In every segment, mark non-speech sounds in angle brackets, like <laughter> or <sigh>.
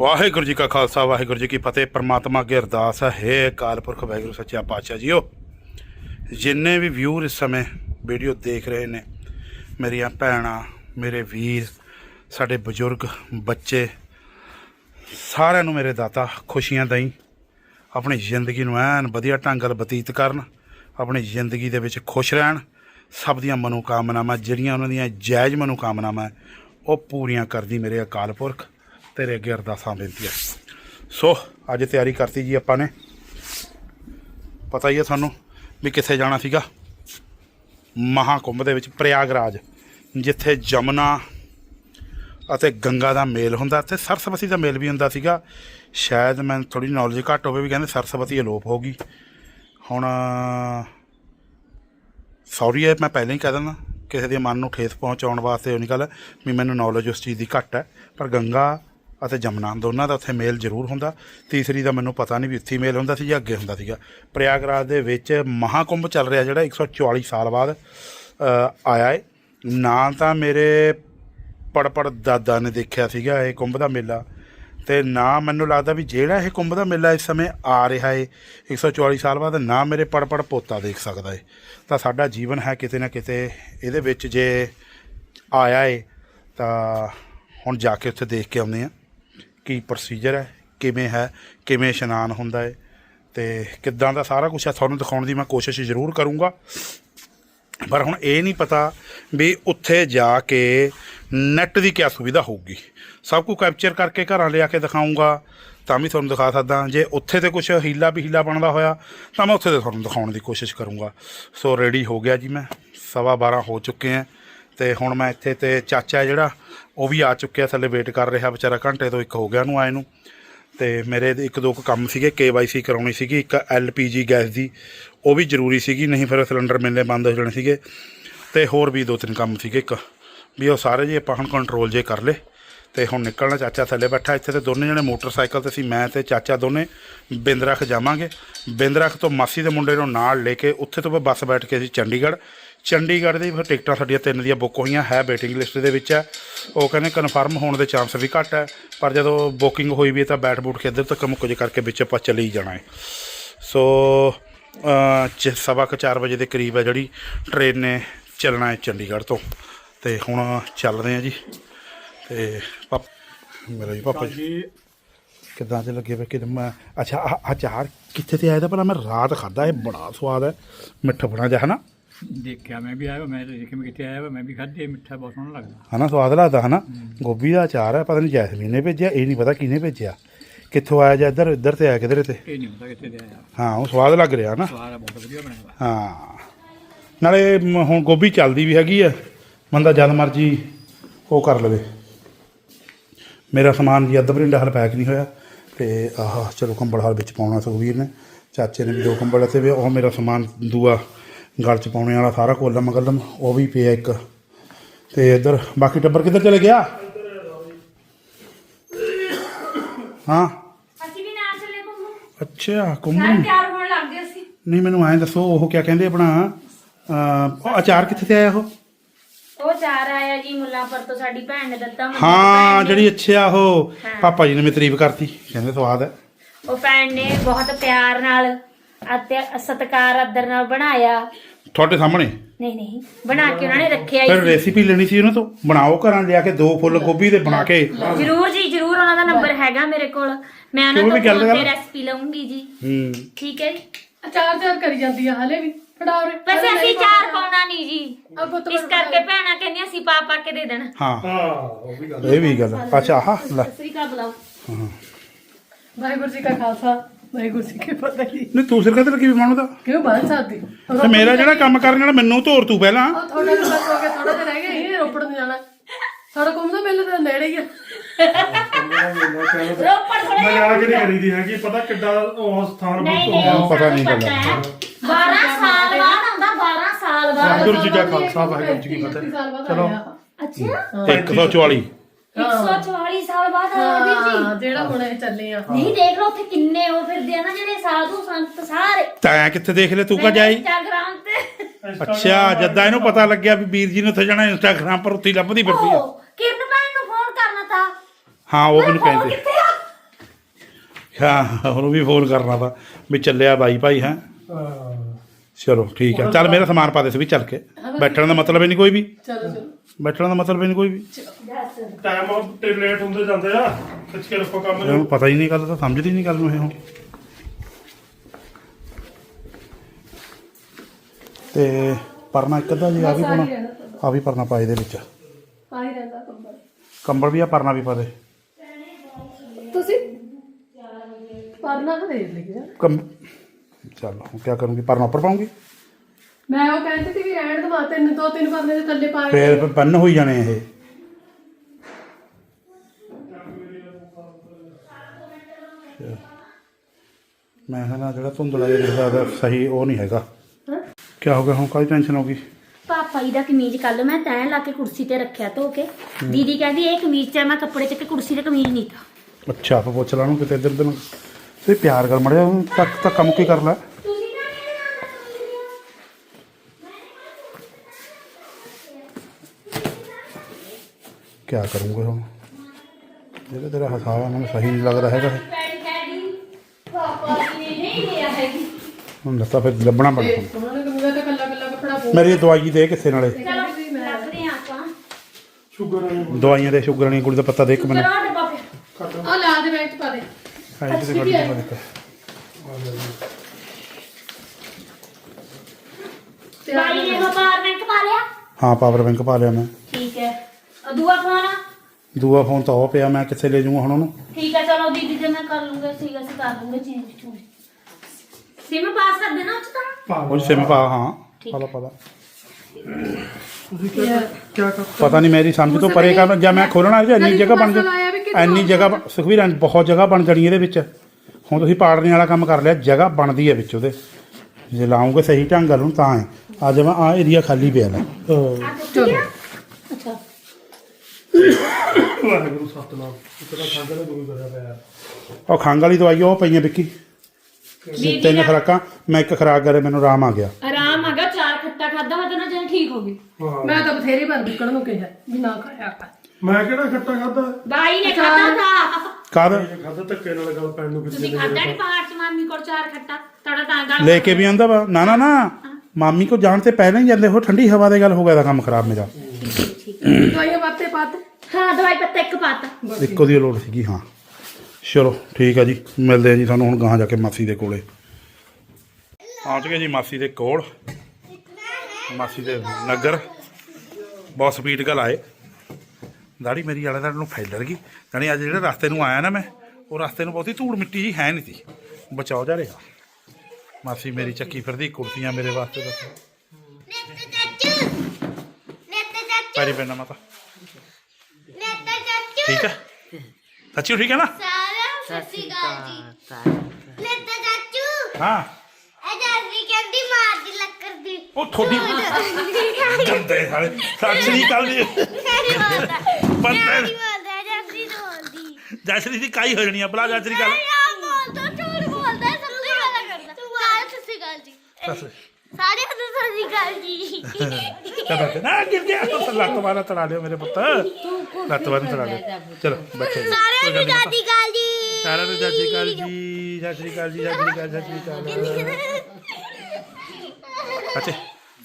ਵਾਹਿਗੁਰੂ ਜੀ ਕਾ ਖਾਲਸਾ, ਵਾਹਿਗੁਰੂ ਜੀ ਕੀ ਫਤਿਹ। ਪਰਮਾਤਮਾ ਅੱਗੇ ਅਰਦਾਸ ਹੈ। ਹੇ ਅਕਾਲ ਪੁਰਖ, ਵਾਹਿਗੁਰੂ ਸੱਚਾ ਪਾਤਸ਼ਾਹ ਜੀਓ। ਜਿੰਨੇ ਵੀ ਵਿਊਰ ਇਸ ਸਮੇਂ ਵੀਡੀਓ ਦੇਖ ਰਹੇ ਨੇ, ਮੇਰੀਆਂ ਭੈਣਾਂ, ਮੇਰੇ ਵੀਰ, ਸਾਡੇ ਬਜ਼ੁਰਗ, ਬੱਚੇ, ਸਾਰਿਆਂ ਨੂੰ ਮੇਰੇ ਦਾਤਾ, ਖੁਸ਼ੀਆਂ ਦਈ। ਆਪਣੀ ਜ਼ਿੰਦਗੀ ਨੂੰ ਐਨ ਵਧੀਆ ਢੰਗ ਨਾਲ ਬਤੀਤ ਕਰਨ, ਆਪਣੀ ਜ਼ਿੰਦਗੀ ਦੇ ਵਿੱਚ ਖੁਸ਼ ਰਹਿਣ। ਸਭ ਦੀਆਂ ਮਨੋਕਾਮਨਾਵਾਂ, ਜਿਹੜੀਆਂ ਉਹਨਾਂ ਦੀਆਂ ਜਾਇਜ਼ ਮਨੋਕਾਮਨਾਵਾਂ, ਉਹ ਪੂਰੀਆਂ ਕਰਦੀ ਮੇਰੇ ਅਕਾਲ ਪੁਰਖ। ਤੇਰੇ ਅੱਗੇ ਅਰਦਾਸਾਂ ਬੇਨਤੀਆਂ। ਸੋ, ਅੱਜ ਤਿਆਰੀ ਕਰਤੀ ਜੀ ਆਪਾਂ ਨੇ। ਪਤਾ ਹੀ ਹੈ ਤੁਹਾਨੂੰ ਵੀ ਕਿੱਥੇ ਜਾਣਾ ਸੀਗਾ। ਮਹਾਕੁੰਭ ਦੇ ਵਿੱਚ ਪ੍ਰਯਾਗਰਾਜ, ਜਿੱਥੇ ਜਮਨਾ ਅਤੇ ਗੰਗਾ ਦਾ ਮੇਲ ਹੁੰਦਾ ਤੇ ਸਰਸਵਤੀ ਦਾ ਮੇਲ ਵੀ ਹੁੰਦਾ ਸੀਗਾ। ਸ਼ਾਇਦ ਮੈਨੂੰ ਥੋੜੀ ਨੌਲੇਜ ਘੱਟ ਹੋਵੇ ਵੀ ਕਹਿੰਦੇ ਸਰਸਵਤੀ ਅਲੋਪ ਹੋ ਗਈ। ਹੁਣ ਸੌਰੀ ਹੈ ਮੈਂ ਪਹਿਲਾਂ ਹੀ ਕਹਿ ਦਿੰਦਾ, ਕਿਸੇ ਦੇ ਮਨ ਨੂੰ ਠੇਸ ਪਹੁੰਚਾਉਣ ਵਾਸਤੇ ਉਹ ਨਹੀਂ ਗੱਲ ਵੀ ਮੈਨੂੰ ਨੌਲੇਜ ਉਸ ਚੀਜ਼ ਦੀ ਘੱਟ ਹੈ। ਪਰ ਗੰਗਾ ਅਤੇ ਜਮਨਾ ਦੋਨਾਂ ਦਾ ਉੱਥੇ ਮੇਲ ਜ਼ਰੂਰ ਹੁੰਦਾ। ਤੀਸਰੀ ਦਾ ਮੈਨੂੰ ਪਤਾ ਨਹੀਂ ਵੀ ਉੱਥੇ ਮੇਲ ਹੁੰਦਾ ਸੀ ਜਾਂ ਅੱਗੇ ਹੁੰਦਾ ਸੀਗਾ। ਪ੍ਰਯਾਗਰਾਜ ਦੇ ਵਿੱਚ ਮਹਾਕੁੰਭ ਚੱਲ ਰਿਹਾ ਜਿਹੜਾ 144 ਸਾਲ ਬਾਅਦ ਆਇਆ ਹੈ ਨਾ ਤਾਂ ਮੇਰੇ ਪੜਪੜ ਦਾਦਾ ਨੇ ਦੇਖਿਆ ਸੀਗਾ ਇਹ ਕੁੰਭ ਦਾ ਮੇਲਾ। ਤੇ ਨਾ ਮੈਨੂੰ ਲੱਗਦਾ ਵੀ ਜਿਹੜਾ ਇਹ ਕੁੰਭ ਦਾ ਮੇਲਾ ਇਸ ਸਮੇਂ ਆ ਰਿਹਾ ਹੈ 144 ਸਾਲ ਬਾਅਦ ਨਾ ਮੇਰੇ ਪੜ ਪੜ ਪੋਤਾ ਦੇਖ ਸਕਦਾ ਏ। ਤਾਂ ਸਾਡਾ ਜੀਵਨ ਹੈ ਕਿਤੇ ਨਾ ਕਿਤੇ ਇਹਦੇ ਵਿੱਚ ਜੇ ਆਇਆ ਏ, ਤਾਂ ਹੁਣ ਜਾ ਕੇ ਉੱਥੇ ਦੇਖ ਕੇ ਆਉਂਦੇ ਆ। ਕੀ ਪ੍ਰੋਸੀਜਰ ਹੈ, ਕਿਵੇਂ ਹੈ, ਕਿਵੇਂ ਇਸ਼ਨਾਨ ਹੁੰਦਾ ਹੈ ਤੇ ਕਿੱਦਾਂ ਦਾ ਸਾਰਾ ਕੁਝ ਹੈ, ਤੁਹਾਨੂੰ ਦਿਖਾਉਣ ਦੀ ਮੈਂ ਕੋਸ਼ਿਸ਼ ਜ਼ਰੂਰ ਕਰੂੰਗਾ। ਪਰ ਹੁਣ ਇਹ ਨਹੀਂ ਪਤਾ ਵੀ ਉੱਥੇ ਜਾ ਕੇ ਨੈੱਟ ਦੀ ਕੀ ਸੁਵਿਧਾ ਹੋਊਗੀ। ਸਭ ਕੁਝ ਕੈਪਚਰ ਕਰਕੇ ਘਰਾਂ ਲਿਆ ਕੇ ਦਿਖਾਉਂਗਾ ਤਾਂ ਵੀ ਤੁਹਾਨੂੰ ਦਿਖਾ ਸਕਦਾ ਜੇ ਉੱਥੇ ਤੇ ਕੁਝ ਹੀਲਾ ਵੀ ਹੀਲਾ ਬਣਦਾ ਹੋਇਆ, ਤਾਂ ਮੈਂ ਉੱਥੇ ਤੇ ਤੁਹਾਨੂੰ ਦਿਖਾਉਣ ਦੀ ਕੋਸ਼ਿਸ਼ ਕਰੂੰਗਾ। ਸੋ ਰੈਡੀ ਹੋ ਗਿਆ ਜੀ ਮੈਂ। ਸਵਾ 12 ਹੋ ਚੁੱਕੇ ਆ ਤੇ ਹੁਣ ਮੈਂ ਇੱਥੇ ਤੇ ਚਾਚਾ ਜਿਹੜਾ, ਉਹ ਵੀ ਆ ਚੁੱਕਿਆ ਥੱਲੇ ਵੇਟ ਕਰ ਰਿਹਾ ਵਿਚਾਰਾ, ਘੰਟੇ ਤੋਂ ਇੱਕ ਹੋ ਗਿਆ ਨੂੰ ਆਏ ਨੂੰ। ਤੇ ਮੇਰੇ ਇੱਕ ਦੋ ਕੁ ਕੰਮ ਸੀਗੇ, KYC ਕਰਾਉਣੀ ਸੀਗੀ, ਇੱਕ LPG ਗੈਸ ਦੀ, ਉਹ ਵੀ ਜ਼ਰੂਰੀ ਸੀਗੀ, ਨਹੀਂ ਫਿਰ ਸਿਲੰਡਰ ਮਿਲਨੇ ਬੰਦ ਹੋ ਜਾਣੇ ਸੀਗੇ। ਤੇ ਹੋਰ ਵੀ ਦੋ ਤਿੰਨ ਕੰਮ ਸੀਗੇ, ਇੱਕ ਵੀ ਉਹ ਸਾਰੇ ਜੇ ਆਪਾਂ ਹੁਣ ਕੰਟਰੋਲ ਜੇ ਕਰ ਲੇ। ਤੇ ਹੁਣ ਨਿਕਲਣਾ ਚਾਚਾ ਥੱਲੇ ਬੈਠਾ, ਇੱਥੇ ਤੇ ਦੋਨੇ ਜਣੇ ਮੋਟਰਸਾਈਕਲ ਤੇ ਸੀ, ਮੈਂ ਤੇ ਚਾਚਾ ਦੋਨੇ, ਬਿੰਦਰਖ ਜਾਵਾਂਗੇ। ਬਿੰਦਰਖ ਤੋਂ ਮਾਸੀ ਦੇ ਮੁੰਡੇ ਨੂੰ ਨਾਲ ਲੈ ਕੇ, ਉੱਥੇ ਤੋਂ ਫਿਰ ਬੱਸ ਬੈਠ ਕੇ ਅਸੀਂ ਚੰਡੀਗੜ੍ਹ ਚੰਡੀਗੜ੍ਹ ਦੀ ਫਿਰ ਟਿਕਟਾਂ ਸਾਡੀਆਂ ਤਿੰਨ ਦੀਆਂ ਬੁੱਕ ਹੋਈਆਂ, ਹੈ ਵੇਟਿੰਗ ਲਿਸਟ ਦੇ ਵਿੱਚ ਹੈ। ਉਹ ਕਹਿੰਦੇ ਕਨਫਰਮ ਹੋਣ ਦੇ ਚਾਂਸ ਵੀ ਘੱਟ ਹੈ, ਪਰ ਜਦੋਂ ਬੁਕਿੰਗ ਹੋਈ ਵੀ ਤਾਂ ਬੈਟ ਬੂਟ ਕੇ ਇੱਧਰ ਤੱਕ ਮੁੱਕ ਜੇ ਕਰਕੇ ਵਿੱਚ ਆਪਾਂ ਚਲੇ ਹੀ। ਜਾਣਾ ਹੈ ਸੋ ਸਵਾ ਕੁ ਚਾਰ ਵਜੇ ਦੇ ਕਰੀਬ ਹੈ ਜਿਹੜੀ ਟ੍ਰੇਨ ਨੇ ਚੱਲਣਾ ਹੈ ਚੰਡੀਗੜ੍ਹ ਤੋਂ। ਤੇ ਹੁਣ ਚੱਲਦੇ ਆ ਜੀ। ਤੇ ਪਾਪ ਮੇਰਾ ਜੀ ਪਾਪਾ ਜੀ। ਕਿੱਦਾਂ ਦੇ ਲੱਗੇ ਵੇ ਕਿ ਮੈਂ ਅੱਛਾ, ਆਹ ਅਚਾਰ ਕਿੱਥੇ ਤੇ ਆਇਆ ਦਾ ਭਲਾ? ਮੈਂ ਰਾਤ ਖਾਦਾ ਇਹ ਬੜਾ ਸਵਾਦ ਹੈ। ਮਿੱਠਾ ਬਣਾ ਜਾ ਹਨਾ? ਦੇਖਿਆ ਮੈਂ ਵੀ ਆਇਆ ਵਾ, ਮੈਂ ਤਾਂ ਦੇਖਿਆ ਮੈਂ ਕਿੱਥੇ ਆਇਆ ਵਾ, ਮੈਂ ਵੀ ਖਾਧੇ ਮਿੱਠਾ ਬਹੁਤ ਸੋਹਣਾ ਲੱਗਦਾ। ਹਨਾ ਸਵਾਦ ਲੱਗਦਾ ਹਨਾ? ਗੋਭੀ ਦਾ ਅਚਾਰ ਹੈ ਪਤਾ ਨਹੀਂ ਜੈਸਮੀਨ ਨੇ ਭੇਜਿਆ ਇਹ ਨਹੀਂ ਪਤਾ ਕਿਹਨੇ ਭੇਜਿਆ। ਕਿੱਥੋਂ ਆਇਆ ਜਾਂ ਇੱਧਰ ਇੱਧਰ ਤੇ ਆਇਆ ਕਿਧਰੇ ਤੇ? ਇਹ ਨਹੀਂ ਪਤਾ ਕਿੱਥੇ ਦੇ ਆਇਆ। ਹਾਂ ਉਹ ਸਵਾਦ ਲੱਗ ਰਿਹਾ ਨਾ। ਸਵਾਦ ਆ ਬਹੁਤ ਵਧੀਆ ਬਣਿਆ ਵਾ। ਹਾਂ। ਨਾਲੇ ਮ- ਹੁਣ ਗੋਭੀ ਚੱਲਦੀ ਵੀ ਹੈਗੀ ਆ ਬੰਦਾ ਜਦ ਮਰਜ਼ੀ ਉਹ ਕਰ ਲਵੇ। ਮੇਰਾ ਸਮਾਨ ਜੀ ਅੱਧ ਬਰਿੰਡਾ ਹਾਲ ਪੈਕ ਨਹੀਂ ਹੋਇਆ ਤੇ ਆਹ ਚਲੋ ਕੰਬਲ ਹਾਲ ਵਿੱਚ ਪਾਉਣਾ ਸੁਖਵੀਰ ਨੇ। ਚਾਚੇ ਨੇ ਵੀ ਦੋ ਕੰਬਲ ਇੱਥੇ ਵੀ ਉਹ ਮੇਰਾ ਸਮਾਨ ਦੂਆ ਗਲ ਚ ਪਾਉਣੇ ਵਾਲਾ ਸਾਰਾ ਕੋਲਮ ਮਗਲਮ ਉਹ ਵੀ ਪਿਆ ਇੱਕ। ਤੇ ਇੱਧਰ ਬਾਕੀ ਟੱਬਰ ਕਿੱਧਰ ਚਲੇ ਗਿਆ? ਹਾਂ? ਅਸੀਂ ਵੀ ਨਾਲ ਚੱਲੇ ਘੁੰਮਣ। ਅੱਛਾ ਕੁੰਭ ਸਾਰੇ ਤਿਆਰ ਹੋਣ ਲੱਗ ਗਏ ਅਸੀਂ। ਨਹੀਂ ਮੈਨੂੰ ਐਂ ਦੱਸੋ ਉਹ ਕਿਆ ਕਹਿੰਦੇ ਆਪਣਾ? ਉਹ ਅਚਾਰ ਕਿੱਥੇ ਤੇ ਆਇਆ ਉਹ? ਉਹ ਚਾਰ ਆਇਆ ਜੀ ਮੁੱਲਾਂਪੁਰ ਤੋਂ ਸਾਡੀ ਭੈਣ ਨੇ ਦਿੱਤਾ ਮੈਨੂੰ ਹਾਂ ਜਿਹੜੀ ਅੱਛਾ ਉਹ। ਪਾਪਾ ਜੀ ਨੇ ਮੇਰੀ ਤਾਰੀਫ ਕਰਤੀ ਕਹਿੰਦੇ ਸਵਾਦ ਹੈ। ਉਹ ਭੈਣ ਨੇ ਬਹੁਤ ਪਿਆਰ ਨਾਲ ਅਤੇ ਸਤਿਕਾਰ ਅਦਰ ਨਾਲ ਬਣਾਇਆ। ਤੁਹਾਡੇ ਸਾਹਮਣੇ? ਨਹੀਂ ਨਹੀਂ ਬਣਾ ਕੇ ਉਹਨਾਂ ਨੇ ਰੱਖਿਆ ਫਿਰ ਹੀ ਰੈਸਿਪੀ ਲੈਣੀ ਸੀ ਉਹਨਾਂ ਤੋਂ ਬਣਾਓ ਘਰਾਂ ਲਿਆ ਕੇ ਦੋ ਫੁੱਲ ਗੋਭੀ ਦੇ ਬਣਾ ਕੇ। ਜਰੂਰ ਜੀ ਜਰੂਰ ਉਹਨਾਂ ਦਾ ਨੰਬਰ ਹੈਗਾ ਮੇਰੇ ਕੋਲ। ਮੈਂ ਉਹਨਾਂ ਤੋਂ ਵੀ ਗੱਲ ਫੋਨ ਤੇ ਕਰ? ਰੈਸਪੀ ਲਵਾਂਗੀ ਜੀ। ਹੂੰ। ਠੀਕ ਹੈ ਜੀ? ਅਚਾਰ ਚਾਰ ਕਰੀ ਜਾਂਦੀ ਆ ਹਲੇ ਵੀ। ਫੜਾ ਉਰੇ। ਵੈਸੇ ਅਸੀਂ ਚਾਰ ਪਾਉਣਾ ਨਹੀਂ ਜੀ। ਆ ਪੁੱਤ ਇਸ ਕਰਕੇ ਭੈਣਾਂ ਕਹਿੰਦੀਆਂ ਅਸੀਂ ਪਾ ਪਾ ਕੇ ਦੇ ਦੇਣਾ। ਹਾਂ। ਇਹ ਵੀ ਗੱਲ ਹੈ। ਅੱਛਾ ਆਹ ਲੈ। ਸਸਰੀ ਕਾ ਬੁਲਾਓ। ਵਾਹਿਗੁਰੂ ਜੀ ਕਾ ਖਾਲਸਾ। ਵਾਹਿਗੁਰੂ ਜੀ ਕੀ ਫਤਿਹ ਜੀ ਨਹੀਂ ਤੂੰ ਸਿਰ ਕਦੇ ਲੱਗੀ ਵੀ ਦਾ ਕਿਉਂ ਬਣ ਸਕਦੀ ਤੇ ਮੇਰਾ ਜਿਹੜਾ ਕੰਮ ਕਰਨ ਵਾਲਾ ਮੈਨੂੰ ਧੋਰ ਤੂੰ ਪਹਿਲਾਂ। ਥੋੜਾ ਜਿਹਾ ਹੋ ਗਿਆ ਥੋੜਾ ਜਿਹਾ ਰਹਿ ਗਿਆ ਇਹ ਰੋਪੜ ਨੂੰ ਜਾਣਾ। ਸਾਡਾ ਕੁੰਭ ਦਾ ਮੇਲੇ ਤਾਂ ਨੇੜੇ ਹੀ ਆ। ਰੋਪੜ ਥੋੜਾ ਜਿਹਾ ਮਜ਼ਾਕ ਨਹੀਂ ਕਰੀਦੀ ਹੈਗੀ ਪਤਾ ਕਿੱਡਾ ਉਹ ਸਥਾਨ ਨਹੀਂ ਬਿਲਕੁਲ ਨਹੀਂ ਪਤਾ ਨਹੀਂ ਸਾਨੂੰ ਗੱਲ। ਪਤਾ ਹੈ। 12 ਸਾਲ ਬਾਅਦ ਆਉਂਦਾ 12 ਸਾਲ ਬਾਅਦ। ਵਾਹਿਗੁਰੂ ਜੀ ਕਾ ਖਾਲਸਾ ਵਾਹਿਗੁਰੂ ਜੀ ਕੀ ਫਤਿਹ। ਚਲੋ ਅੱਛਾ 144 144 ਸਾਲ ਬਾਅਦ ਆਇਆ ਵੀਰ ਜੀ। ਹਾਂ ਜਿਹੜਾ ਹੁਣ ਇਹ ਚੱਲੇ ਆ। ਨਹੀਂ ਦੇਖ ਲਓ ਉੱਥੇ ਕਿੰਨੇ ਉਹ ਫਿਰਦੇ ਆ ਨਾ ਜਿਹੜੇ ਸਾਧੂ ਸੰਤ ਸਾਰੇ। ਤੈਂ ਕਿੱਥੇ ਦੇਖ ਲੈ ਤੂੰ ਕਾ ਜਾਈ ਇੰਸਟਾਗ੍ਰਾਮ ਤੇ। ਅੱਛਾ ਜਦਾਂ ਇਹਨੂੰ ਪਤਾ ਲੱਗਿਆ ਵੀ ਵੀਰ ਜੀ ਨੇ ਉੱਥੇ ਜਾਣਾ ਇੰਸਟਾਗ੍ਰਾਮ ਪਰ ਉੱਥੇ ਹੀ ਲੱਭਦੀ ਫਿਰਦੀ ਆ। ਉਹ ਕਿਰਨ ਭੈਣ ਨੂੰ ਫੋਨ ਕਰਨਾ ਤਾਂ। ਹਾਂ ਉਹ ਮੈਨੂੰ ਫੋਨ ਕਹਿੰਦੇ। ਕਿੱਥੇ ਆ? ਹਾਂ ਉਹਨੂੰ ਵੀ ਫੋਨ ਕਰਨਾ ਤਾਂ ਵੀ ਚੱਲਿਆ ਬਾਈ ਭਾਈ ਹੈ? ਚਲੋ ਠੀਕ ਹੈ ਚੱਲ ਮੇਰਾ ਸਮਾਨ ਪਾ ਦੇ ਸੀ ਵੀ ਚੱਲ ਕੇ। ਬੈਠਣ ਦਾ ਮਤਲਬ ਹੀ ਨਹੀਂ ਕੋਈ ਵੀ। ਚਲੋ ਚਲੋ। ਬੈਠਣ ਦਾ ਮਤਲਬ ਹੀ ਨਹੀਂ ਕੋਈ ਵੀ। ਟਾਈਮ ਤੇ ਲੇਟ ਹੁੰਦੇ ਜਾਂਦੇ ਆ। ਖਿੱਚ ਕੇ ਰੱਖੋ ਕੰਮ ਇਹਨੂੰ ਨੂੰ ਪਤਾ ਹੀ ਨਹੀਂ ਗੱਲ ਤਾਂ ਸਮਝਦੀ ਨਹੀਂ ਗੱਲ ਨੂੰ ਇਹ ਹੁਣ। ਤੇ ਪਰਨਾ ਇੱਕ ਅੱਧਾ ਜੀ ਆ ਵੀ ਪਾਉਣਾ ਆ ਵੀ ਪਰਨਾ ਪਾ ਇਹਦੇ ਵਿੱਚ। ਹੀ ਰਹਿੰਦਾ ਕੰਬਲ। ਕੰਬਲ ਵੀ ਆ ਪਰਨਾ ਵੀ ਪਾ ਦੇ। ਤੁਸੀਂ? ਪਰਨਾ ਤਾਂ ਦੇਖ ਲਿਆ ਕੰ ਚੱਲ ਹੁਣ ਕੀ ਕਰੂੰਗੀ? ਪਰਨਾ ਉੱਪਰ ਪਾਉਂਗੀ? ਮੈਂ ਉਹ ਕਹਿੰਦੀ ਸੀ ਵੀ ਰਹਿਣ ਦਵਾ ਤਿੰਨ ਦੋ ਤਿੰਨ ਪਰਨੇ ਦੇ ਥੱਲੇ ਪਾ ਕੇ। ਫੇਰ ਬੰਨ ਹੋਈ ਜਾਣੇ ਇਹ। ਮੈਂ ਕਹਿੰਦਾ ਜਿਹੜਾ ਧੁੰਦਲਾ ਜਿਹਾ ਦਿਖਦਾ ਉਹਦਾ ਸਹੀ ਉਹ ਨਹੀਂ ਹੈਗਾ। ਕੀ ਹੋ ਗਿਆ? ਹੁਣ ਕਾਹਦੀ ਟੈਨਸ਼ਨ ਹੋ ਗਈ? ਪਾਪਾ ਜੀ ਦਾ ਕਮੀਜ਼ ਕੱਲ ਮੈਂ ਤੈਂ ਲਾ ਕੇ ਕੁਰਸੀ ਤੇ ਰੱਖਿਆ ਧੋ ਕੇ। ਦੀਦੀ ਕਹਿੰਦੀ ਇਹ ਕਮੀਜ਼ ਚ ਮੈਂ ਕੱਪੜੇ ਚੱਕ ਕੇ ਕੁਰਸੀ ਤੇ ਕਮੀਜ਼ ਨਹੀਂ ਤਾ। ਅੱਛਾ ਆਪਾਂ ਪੁੱਛ ਲਾ ਨੂੰ ਕਿਤੇ ਇੱਧਰ ਉੱਧਰ ਤੇ ਪਿਆਰ ਕਰ ਮੜਿਆ ਤੱਕ ਤੱਕ ਕੰਮ ਕੀ ਕਰ ਲੈ ਕੀ ਕਰੂੰਗਾ ਹੁਣ? ਜਿਹੜਾ ਤੇਰਾ ਹਸਾਵਾ ਮੈਨੂੰ ਸਹੀ ਨਹੀਂ ਨੇ ਨਹੀਂ ਲਿਆ ਹੈਗੀ। ਹੁਣ ਦੱਸਾਂ ਫਿਰ ਲੱਭਣਾ ਪੈਣਾ ਉਹਨਾਂ ਨੇ ਕਮੀਜ਼ ਤਾਂ ਕੱਲਾ ਕੱਲਾ ਕੱਪੜਾ ਪੋ ਮੇਰੀ ਦਵਾਈ ਦੇ ਕਿਸੇ ਨਾਲੇ। ਸ਼ੂਗਰ ਦਵਾਈਆਂ ਦੇ ਸ਼ੂਗਰ ਵਾਲੀ ਕੁੜੀ ਦਾ ਪਤਾ ਦੇ ਇੱਕ ਮੈਨੂੰ। ਆ ਲਾ ਦੇ ਬੈਗ ਚ ਪਾ ਦੇ। ਹਾਂ ਇਹਦੇ ਕੋਲ ਪਤਾ ਦੇ ਤੇ ਬਾਈ ਨੇ ਉਹ ਪਾਵਰ ਬੈਂਕ ਪਾ ਲਿਆ। ਹਾਂ ਪਾਵਰ ਬੈਂਕ ਪਾ ਲਿਆ ਮੈਂ ਠੀਕ ਹੈ ਉਹ ਦੂਆ ਫੋਨ ਦੂਆ ਫੋਨ ਤਾਂ ਉਹ ਪਿਆ ਮੈਂ ਕਿੱਥੇ ਲੈ ਜਾਊਂਗਾ ਹੁਣ ਉਹਨੂੰ? ਠੀਕ ਹੈ ਚਲੋ ਦੀਦੀ ਜੇ ਮੈਂ ਕਰ ਲੂੰਗਾ ਠੀਕ ਹੈ ਅਸੀਂ ਕਰ ਲੂੰਗੇ ਚੇਂਜ ਚੂਜ। ਸਿਮ ਪਾਸ ਕਰ ਦੇਣਾ ਉਸ ਤਾਂ? ਉਹ ਸਿਮ ਪਾ ਹਾਂ। ਪਤਾ ਪਤਾ ਤੁਸੀਂ ਕੀ ਕੀ ਕਰ ਪਤਾ ਨਹੀਂ ਮੇਰੀ ਸਮਝ ਤੋਂ ਪਰੇ ਕਰ ਜਾਂ ਮੈਂ ਖੋਲਣਾ ਜੇ ਇੰਨੀ ਜਗ੍ਹਾ ਬਣ ਕਿੱਥੋਂ? ਇੰਨੀ ਜਗ੍ਹਾ ਸੁਖਵੀਰ ਇੰਨੀ ਬਹੁਤ ਜਗ੍ਹਾ ਬਣ ਜਾਣੀ ਇਹਦੇ ਵਿੱਚ। ਹੁਣ ਤੁਸੀਂ ਪਾੜਨੇ ਵਾਲਾ ਕੰਮ ਕਰ ਲਿਆ ਜਗ੍ਹਾ ਬਣਦੀ ਹੈ ਵਿੱਚ ਉਹਦੇ। ਜੇ ਲਾਉਂਗੇ ਸਹੀ ਢੰਗ ਨਾਲ ਨੂੰ ਤਾਂ ਹੈ ਆ ਜਮਾ ਆ ਏਰੀਆ ਖਾਲੀ ਪਿਆ ਲੈ। ਚਲੋ। ਅੱਛਾ। ਵਾਹਿਗੁਰੂ ਸਤਨਾਮ। ਇੱਕ ਤਾਂ ਖਾਂਦੇ ਨੇ ਗੁਰੂ ਕਰਿਆ ਪਿਆ ਉਹ ਖੰਗ ਵਾਲੀ ਦਵਾਈ ਉਹ ਪਈਆਂ ਵਿੱਕੀ। ਤਿੰਨ ਖਰਾਕਾਂ ਮੈਂ ਇੱਕ ਖਰਾਕ ਕਰੇ ਮੈਨੂੰ ਆਰਾਮ ਆ ਗਿਆ। ਆਰਾਮ ਆ ਗਿਆ ਚਾਰ ਖੱਟਾ ਖਾਦਾ ਮੈਂ ਤਾਂ ਨਾ ਜਨ ਠੀਕ ਹੋ ਗਈ। ਹਾਂ। ਮੈਂ ਤਾਂ ਬਥੇਰੀ ਵਾਰ ਵਿਕਣ ਨੂੰ ਕਿਹਾ ਵੀ ਨਾ ਖਾਇਆ ਕਰ। ਮੈਂ ਕਿਹੜਾ ਖੱਟਾ ਖਾਦਾ ਬਾਈ ਨੇ ਖਾਦਾ ਥਾ ਕਦ ਖਾਦਾ ਧੱਕੇ ਨਾਲ ਗੱਲ ਪੈਣ ਨੂੰ ਕਿਸੇ ਤੁਸੀਂ ਨੇ ਖਾਦਾ ਨਹੀਂ ਪਹਾੜ ਚ ਮਾਮੀ ਕੋਲ ਚਾਰ ਖੱਟਾ? ਤੁਹਾਡਾ ਤਾਂ ਗੱਲ ਲੈ ਕੇ ਵੀ ਆਂਦਾ ਵਾ। ਨਾ ਨਾ ਨਾ। ਮਾਮੀ ਕੋ ਜਾਣ ਤੇ ਪਹਿਲਾਂ ਹੀ ਜਾਂਦੇ ਹੋ ਠੰਡੀ ਹਵਾ ਦੇ ਗੱਲ ਹੋ ਗਿਆ ਦਾ ਕੰਮ ਖਰਾਬ ਮੇਰਾ। ਦਵਾਈਆਂ ਬਾਤੇ ਪਾਤੇ ਹਾਂ ਦਵਾਈ ਪੱਤਾ ਇੱਕ ਪਾਤਾ ਇੱਕੋ ਦੀ ਲੋੜ ਸੀਗੀ ਹਾਂ। ਚਲੋ ਠੀਕ ਆ ਜੀ। ਮਿਲਦੇ ਆ ਜੀ ਸਾਨੂੰ ਹੁਣ ਗਾਂ ਜਾ ਕੇ ਮਾਸੀ ਦੇ ਕੋਲੇ। ਪਹੁੰਚ ਗਏ ਜੀ ਮਾਸੀ ਦੇ ਕੋਲ। ਮਾਸੀ ਦੇ ਨਗਰ। ਬਹੁਤ ਸਪੀਡ ਗੱਲ ਆਏ ਦਾੜੀ ਮੇਰੀ ਵਾਲੇ ਦਾ ਨੂੰ ਫੈਲਰ ਗਈ। ਜਾਣੀ ਅੱਜ ਜਿਹੜੇ ਰਸਤੇ ਨੂੰ ਆਇਆ ਨਾ ਮੈਂ ਉਹ ਰਸਤੇ ਨੂੰ ਬਹੁਤੀ ਧੂੜ ਮਿੱਟੀ ਜੀ ਹੈ ਨਹੀਂ ਸੀ। ਬਚਾਓ ਜਾ ਰਿਹਾ। ਮਾਸੀ ਮੇਰੀ ਚੱਕੀ ਫਿਰਦੀ ਕੁਰਸੀਆਂ ਮੇਰੇ ਵਾਸਤੇ ਦੱਸੋ ਨੇਤਾ ਚਾਚੂ ਨੇਤਾ ਚਾਚੂ। ਪੈਰੀ ਪੈਣਾ ਮਾਤਾ। ਠੀਕ ਹੈ ਸੱਚੀ ਠੀਕ ਹੈ ਨਾ? ਸਾਰਾ ਸਤਿ ਸ਼੍ਰੀ ਅਕਾਲ। ਜੀ ਨੇਤਾ ਚਾਚੂ। ਹਾਂ। ਇਹ ਜਾਸੀ ਕਹਿੰਦੀ ਮਾਰ ਦੀ ਲੱਕੜ ਦੀ। ਉਹ ਥੋੜੀ ਗੰਦੇ ਸਾਲੇ। ਸਤਿ ਸ੍ਰੀ ਅਕਾਲ ਜੀ। ਨਹੀਂ ਬੋਲਦਾ ਬੰਦੇ ਨਹੀਂ ਬੋਲਦਾ ਜਾਸੀ ਬੋਲਦੀ ਜੈਸਰੀ ਦੀ ਕਾਈ ਹੋ ਜਣੀ ਆ? ਬਲਾ ਜੈਸਰੀ ਗੱਲ ਨਹੀਂ ਆ ਬੋਲਦਾ ਝੂਠ ਬੋਲਦਾ ਸੱਚੀ ਗੱਲ ਕਰਦਾ। ਸਾਰੇ ਸਤਿ ਸ਼੍ਰੀ ਅਕਾਲ ਜੀ। ਸਾਰੇ ਸਤਿ ਸ਼੍ਰੀ ਅਕਾਲ ਜੀ ਚਲੋ ਨਾ ਗਿਰ ਗਿਆ। ਲੱਤ ਵਾਲਾ ਤੜਾ ਲਿਓ ਮੇਰੇ ਪੁੱਤ। ਲੱਤ ਵਾਲਾ ਤੜਾ ਲਿਓ। ਚਲੋ ਬੈਠੋ। ਜੀ। ਸਾਰੇ ਨੂੰ ਦਾਦੀ ਕਾਲ ਜੀ। ਸਾਰਿਆਂ ਨੂੰ ਸਤਿ ਸ੍ਰੀ ਅਕਾਲ ਜੀ। ਸਤਿ ਸ੍ਰੀ ਅਕਾਲ ਜੀ ਸਤਿ ਸ੍ਰੀ ਅਕਾਲ ਸਤਿ ਸ੍ਰੀ ਅਕਾਲ। ਅੱਛੇ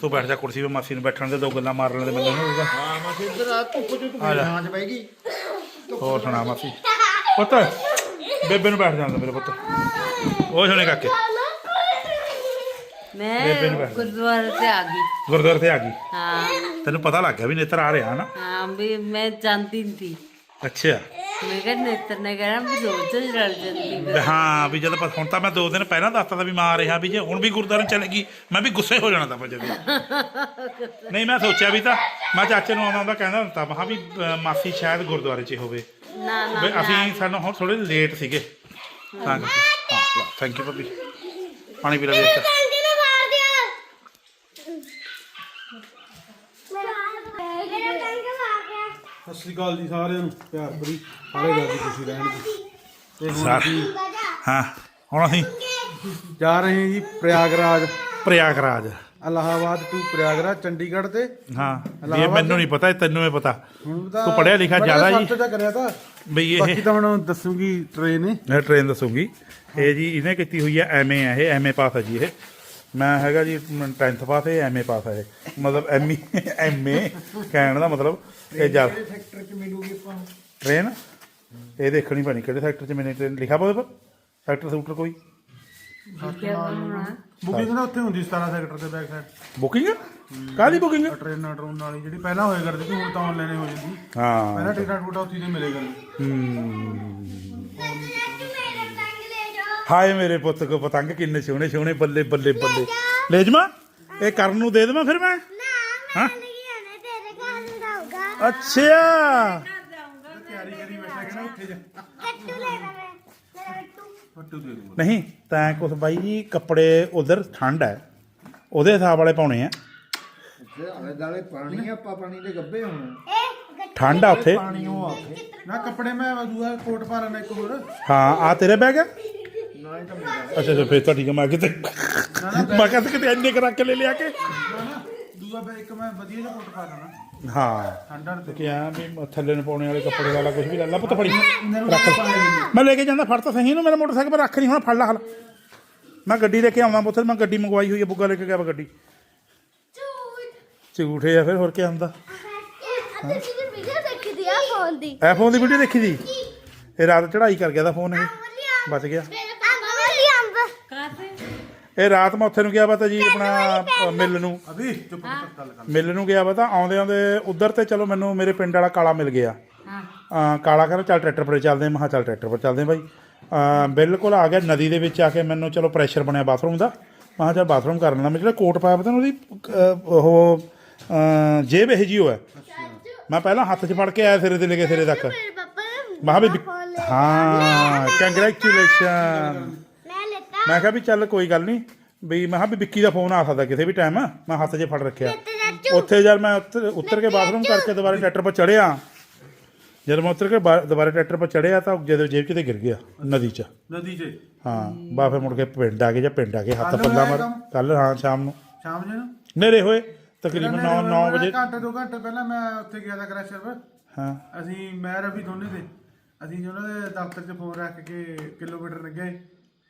ਤੂੰ ਬੈਠ ਜਾ ਕੁਰਸੀ 'ਤੇ ਮਾਸੀ ਨੂੰ ਬੈਠਣ ਦੇ ਦੋ ਗੱਲਾਂ ਮਾਰ ਲੈਣ ਦੇ ਮੈਨੂੰ ਨਹੀਂ ਹੋਊਗਾ। ਹਾਂ ਮਾਸੀ ਇੱਧਰ ਆ ਧੁੱਪ ਚ ਤੂੰ ਆ ਜਾ। ਹਾਂ ਚ ਬਹਿ ਗਈ ਹੋਰ ਸੁਣਾ ਮਾਸੀ? ਪੁੱਤ ਬੇਬੇ ਨੂੰ ਬੈਠ ਜਾਂਦਾ ਮੇਰੇ ਪੁੱਤ। ਉਹ ਸੁਣੇ ਕਾਕੇ। ਮੈਂ ਗੁਰਦੁਆਰੇ ਤੇ ਆ ਗਈ। ਗੁਰਦੁਆਰੇ ਤੇ ਆ ਗਈ? ਹਾਂ। ਤੈਨੂੰ ਪਤਾ ਲੱਗ ਗਿਆ ਵੀ ਨੇਤਰ ਆ ਰਿਹਾ ਨਾ ਹਾਂ ਵੀ ਮੈਂ ਜਾਂਦੀ ਨਹੀਂ ਸੀ। ਅੱਛਾ। ਮੈਂ ਕਿਹਾ ਨੇਤਰ ਨੇ ਕਹਿਣਾ ਵੀ ਰੋਜ਼ ਰਲ ਜਾਂਦੀ ਵੀ ਹਾਂ ਵੀ ਜਦੋਂ ਹੁਣ ਤਾਂ ਮੈਂ ਦੋ ਦਿਨ ਪਹਿਲਾਂ ਦੱਸਤਾ ਤਾਂ ਵੀ ਮਾਂ ਰਿਹਾ ਵੀ ਜੇ ਹੁਣ ਵੀ ਗੁਰਦੁਆਰੇ ਚਲੇਗੀ ਮੈਂ ਵੀ ਗੁੱਸੇ ਹੋ ਜਾਣਾ ਤਾਂ ਫਿਰ ਜਦੋਂ। ਨਹੀਂ ਮੈਂ ਸੋਚਿਆ ਵੀ ਤਾਂ ਮੈਂ ਚਾਚੇ ਨੂੰ ਆਉਂਦਾ ਹੁੰਦਾ ਕਹਿੰਦਾ ਹੁੰਦਾ ਮਹਾ ਵੀ ਅਹ, ਮਾਸੀ ਸ਼ਾਇਦ ਗੁਰਦੁਆਰੇ 'ਚ ਹੀ ਹੋਵੇ। ਨਾ ਨਾ ਵੀ ਅਸੀਂ ਸਾਨੂੰ ਹੁਣ ਥੋੜੇ ਲੇਟ ਸੀਗੇ। ਤਾਂ ਕਰਕੇ। ਹਾਂ ਥੈਂਕ ਯੂ ਭਾਬੀ। ਪਾਣੀ ਪੀ ਲੈ ਦੇ ਇੱਕ। ਆਂਟੀ ਨੂੰ ਮਾਰ ਦਿਓ ਮੇਰਾ ਮੇਰਾ ਟੰਗ ਮਾਰ ਗਿਆ ਸਤਿ ਸ੍ਰੀ ਅਕਾਲ ਜੀ ਸਾਰਿਆਂ ਨੂੰ ਪਿਆਰ ਭਰੀ ਸਾਰੇ ਦੀ ਖੁਸ਼ੀ ਰਹਿਣ ਦੀ। ਤੇ ਹੁਣ ਸਾਰ- ਅਸੀਂ ਹਾਂ ਹੁਣ ਅਸੀਂ ਜਾ ਰਹੇ ਹਾਂ ਜੀ ਪ੍ਰਯਾਗਰਾਜ। ਪ੍ਰਯਾਗਰਾਜ। ਇਲਾਹਾਬਾਦ ਟੂ ਪ੍ਰਯਾਗਰਾਜ ਚੰਡੀਗੜ੍ਹ ਤੇ। ਹਾਂ ਵੀ ਇਹ ਮੈਨੂੰ ਨਹੀਂ ਪਤਾ ਇਹ ਤੈਨੂੰ ਇਹ ਪਤਾ। ਹੁਣ ਤਾਂ ਤੂੰ ਪੜ੍ਹਿਆ ਲਿਖਿਆ ਜ਼ਿਆਦਾ ਜੀ। ਸਰਚ ਤਾਂ ਕਰਿਆ ਤਾਂ। ਬਈ ਇਹ ਬਾਕੀ ਤਾਂ ਹੁਣ ਦੱਸੂਗੀ ਟ੍ਰੇਨ ਨੇ। ਇਹ ਟ੍ਰੇਨ ਦੱਸੂਗੀ। ਇਹ ਜੀ ਇਹਨੇ ਕੀਤੀ ਹੋਈ ਹੈ ਐਮਏ ਹੈ ਇਹ ਐਮਏ ਪਾਸ ਹੈ ਜੀ ਇਹ। ਮੈਂ ਹੈਗਾ ਜੀ 10th ਪਾਸ ਹੈ ਐਮਏ ਪਾਸ ਹੈ। ਮਤਲਬ ਐਮਈ ਐਮਏ ਕਹਿਣ ਦਾ ਮਤਲਬ ਇਹ ਜਾ ਸੈਕਟਰ ਚ ਮਿਲੂਗੀ ਆਪਾਂ? ਟ੍ਰੇਨ ਇਹ ਦੇਖਣੀ ਪੈਣੀ ਕਿਹੜੇ ਸੈਕਟਰ 'ਚ ਮੈਨੇ ਟ੍ਰੇਨ ਲਿਖਾ ਪਾਵੇ ਪਰ ਸੈਕਟਰ ਸੂਟਰ ਕੋਈ? ਬੁਕਿੰਗ ਨਾ ਉੱਥੇ ਹੁੰਦੀ 17 ਸੈਕਟਰ ਤੇ ਬੈਕ ਸਾਈਡ ਬੁਕਿੰਗ ਕਾਹਦੀ ਬੁਕਿੰਗ ਟ੍ਰੇਨ ਟਰੂਨ ਵਾਲੀ ਜਿਹੜੀ ਪਹਿਲਾਂ ਹੋਇਆ ਕਰਦੀ ਸੀ ਹੁਣ ਤਾਂ ਆਨਲਾਈਨ ਹੋ ਜਾਂਦੀ। ਹਾਂ। ਪਹਿਲਾਂ ਟਿਕਟ ਟੂਟਾ ਉੱਥੇ ਹੀ ਮਿਲੇ ਕਰਦੀ। ਹਾਏ ਮੇਰੇ ਪੁੱਤ ਕੋ ਪਤੰਗ ਕਿੰਨੇ ਸੋਹਣੇ ਸੋਹਣੇ ਬੱਲੇ ਬੱਲੇ ਬੱਲੇ। ਲੈ ਜਮਾ ਇਹ ਕਰਨ ਨੂੰ ਦੇ ਦੇਵਾਂ ਫਿਰ ਮੈਂ? ਹਾਂ? ਤੇਰੇ ਘਰ ਜਾਊਗਾ। ਅੱਛਾ। ਤਿਆਰੀ ਕਰੀ ਬੈਠਾ ਕਿ ਨਾ ਉੱਥੇ ਜਾ। ਕੱਟੂ ਲੈਣਾ ਮੈਂ ਮੇਰਾ ਕੱਟੂ। ਫੱਟੂ ਦੇ ਦੂੰਗਾ। ਨਹੀਂ ਤਾਂ ਕੁਛ ਬਾਈ ਜੀ ਕੱਪੜੇ ਉਧਰ ਠੰਡ ਹੈ ਉਹਦੇ ਹਿਸਾਬ ਵਾਲੇ ਪਾਉਣੇ ਆ। ਆਲੇ ਦਾਲੇ ਪਾਣੀ ਆ, ਆਪਾਂ ਪਾਣੀ ਦੇ ਗੱਬੇ ਹੁਣ ਠੰਡ ਆ ਉੱਥੇ। ਪਾਣੀ ਉਹ ਆ ਉੱਥੇ। ਨਾ ਕੱਪੜੇ ਮੈਂ ਦੂਆ ਕੋਟ ਪਾ ਲੈਣਾ ਇੱਕ ਹੋਰ। ਹਾਂ ਆ ਤੇਰੇ ਬੈਗ ਹੈ ਨਾ ਹੀ ਤਾਂ ਮੇਰਾ ਅੱਛਾ ਅੱਛਾ ਫੇਰ ਤਾਂ ਠੀਕ ਹੈ ਮੈਂ ਕਿਤੇ ਮੈਂ ਕਿਹਾ ਕਿਤੇ ਇੰਨੇ ਕੁ ਲੈ ਲਿਆ ਕੇ। ਨਾ ਨਾ ਦੂਆ ਬੈ ਇੱਕ ਮੈਂ ਵਧੀਆ ਜਿਹਾ ਕੋਟ ਪਾ ਲੈਣਾ ਹਾਂ। ਠੰਡਾ ਤੇ। ਕਿ ਆ ਵੀ ਥੱਲੇ ਨੂੰ ਪਾਉਣੇ ਵਾਲੇ ਕੱਪੜੇ ਵਾਲਾ ਕੁਝ ਵੀ ਲੈ ਲਾ ਪੁੱਤ ਫੜੀ। ਰੱਖ। ਮੈਂ ਲੈ ਕੇ ਜਾਂਦਾ ਫੜ ਤਾਂ ਸਹੀ ਇਹਨੂੰ ਮੇਰਾ ਮੋਟਰਸਾਈਕਲ ਪਰ ਰੱਖ ਨਹੀਂ ਹੁਣ ਫੜ ਲਾ ਹਲ। ਮੈਂ ਗੱਡੀ ਲੈ ਕੇ ਆਉਂਦਾ ਪੁੱਤ ਮੈਂ ਗੱਡੀ ਮੰਗਵਾਈ ਹੋਈ ਹੈ ਬੁੱਗਾ ਲੈ ਕੇ ਗਿਆ ਵਾ ਗੱਡੀ। ਝੂਠੇ। ਆ ਫਿਰ ਹੋਰ ਕੀ ਆਂਦਾ ਅੱਧੇ ਵੀਡੀਓ ਦੇਖੀ ਦੀ ਆ ਫੋਨ ਦੀ। ਐ ਫੋਨ ਦੀ ਵੀਡੀਓ ਦੇਖੀ ਸੀ ਇਹ ਰਾਤ ਚੜਾਈ ਕਰ ਗਿਆ ਦਾ ਫੋਨ ਇਹ। ਬਚ ਗਿਆ। ਇਹ ਰਾਤ ਮੈਂ ਉੱਥੇ ਨੂੰ ਗਿਆ ਵਾ ਤਾਂ ਜੀ ਆਪਣਾ ਮਿਲ ਨੂੰ। ਅਭੀ ਚੁੱਪ ਕਰ ਗੱਲ ਕਰ। ਮਿਲ ਨੂੰ ਗਿਆ ਵਾ ਤਾਂ ਆਉਂਦੇ ਆਉਂਦੇ ਉਧਰ ਤੇ ਚਲੋ ਮੈਨੂੰ ਮੇਰੇ ਪਿੰਡ ਵਾਲਾ ਕਾਲਾ ਮਿਲ ਗਿਆ। ਹਾਂ। ਕਾਲਾ ਕਹਿੰਦਾ ਚੱਲ ਟਰੈਕਟਰ ਪਰ ਚੱਲਦੇ ਹਾਂ। ਮੈਂ ਕਿਹਾ ਚੱਲ ਟਰੈਕਟਰ ਪਰ ਚੱਲਦੇ ਹਾਂ ਬਾਈ। ਬਿਲਕੁਲ ਆ ਗਿਆ ਨਦੀ ਦੇ ਵਿੱਚ ਆ ਕੇ ਮੈਨੂੰ ਚਲੋ ਪ੍ਰੈਸ਼ਰ ਬਣਿਆ ਬਾਥਰੂਮ ਦਾ। ਮੈਂ ਕਿਹਾ ਚੱਲ ਬਾਥਰੂਮ ਕਰ ਲੈਣਾ ਮੈਂ ਜਿਹੜਾ ਕੋਟ ਪਾਇਆ ਪਤਾ ਉਹਦੀ ਉਹ ਜੇਬ ਇਹ ਜੀ ਉਹ ਹੈ। ਮੈਂ ਪਹਿਲਾਂ ਹੱਥ 'ਚ ਫੜ ਕੇ ਆਇਆ ਸਿਰੇ ਤੇ ਲੈ ਕੇ ਸਿਰੇ ਤੱਕ। ਮੇਰੇ ਪਾਪਾ ਨੇ ਮੈਂ ਕਿਹਾ ਵੀ ਹਾਂ ਕੰਗ੍ਰੈਚੁਲੇਸ਼ਨ ਮੈਂ ਕਿਹਾ ਵੀ ਚੱਲ ਕੋਈ ਗੱਲ ਨਹੀਂ ਵੀ ਮੈਂ ਕਿਹਾ ਵੀ ਵਿੱਕੀ ਦਾ ਫੋਨ ਆ ਸਕਦਾ ਕਿਸੇ ਵੀ ਟਾਈਮ ਮੈਂ ਹੱਥ 'ਚ ਫੜ ਰੱਖਿਆ। ਤੇ ਉੱਥੇ ਜਦ ਮੈਂ ਉੱਤਰ ਉੱਤਰ ਕੇ ਬਾਥਰੂਮ ਕਰਕੇ ਦੁਬਾਰਾ ਟਰੈਕਟਰ 'ਪਰ ਚੜਿਆ ਜਦ ਮੈਂ ਉੱਤਰ ਕੇ ਬਾ- ਦੁਬਾਰਾ ਟਰੈਕਟਰ 'ਪਰ ਚੜਿਆ ਤਾਂ ਜਦੋਂ ਜੇਬ 'ਚ ਤੇ ਗਿਰ ਗਿਆ ਨਦੀ 'ਚ। ਨਦੀ 'ਚ। ਹਾਂ ਬਾ ਫਿਰ ਮੁੜ ਕੇ ਪਿੰਡ ਆ ਗਏ ਜਾਂ ਪਿੰਡ ਆ ਗਏ ਹੱਥ ਕੱਲ੍ਹ ਪੱਲਾ ਹੋਇਆ ਮਾਰ ਕੰਮ? ਕੱਲ ਹਾਂ ਸ਼ਾਮ ਨੂੰ। ਸ਼ਾਮ ਜੇ ਨੂੰ? ਨੇਰੇ ਹੋਏ ਤਕਰੀਬਨ 9 9 ਵਜੇ। ਘੰਟੇ ਦੋ ਘੰਟੇ ਪਹਿਲਾਂ ਮੈਂ ਉੱਥੇ ਗਿਆ ਤਾਂ ਕ੍ਰੈਸ਼ਰ ਪਰ ਹਾਂ। ਅਸੀਂ ਮੈਂ ਰਵੀ ਦੋਨੇ ਤੇ ਅਸੀਂ ਜੀ ਉਹਨਾਂ ਦੇ ਦਫ਼ਤਰ 'ਚ ਫੋਨ ਰੱਖ ਕੇ ਕਿਲੋਮੀਟਰ ਲੱਗੇ।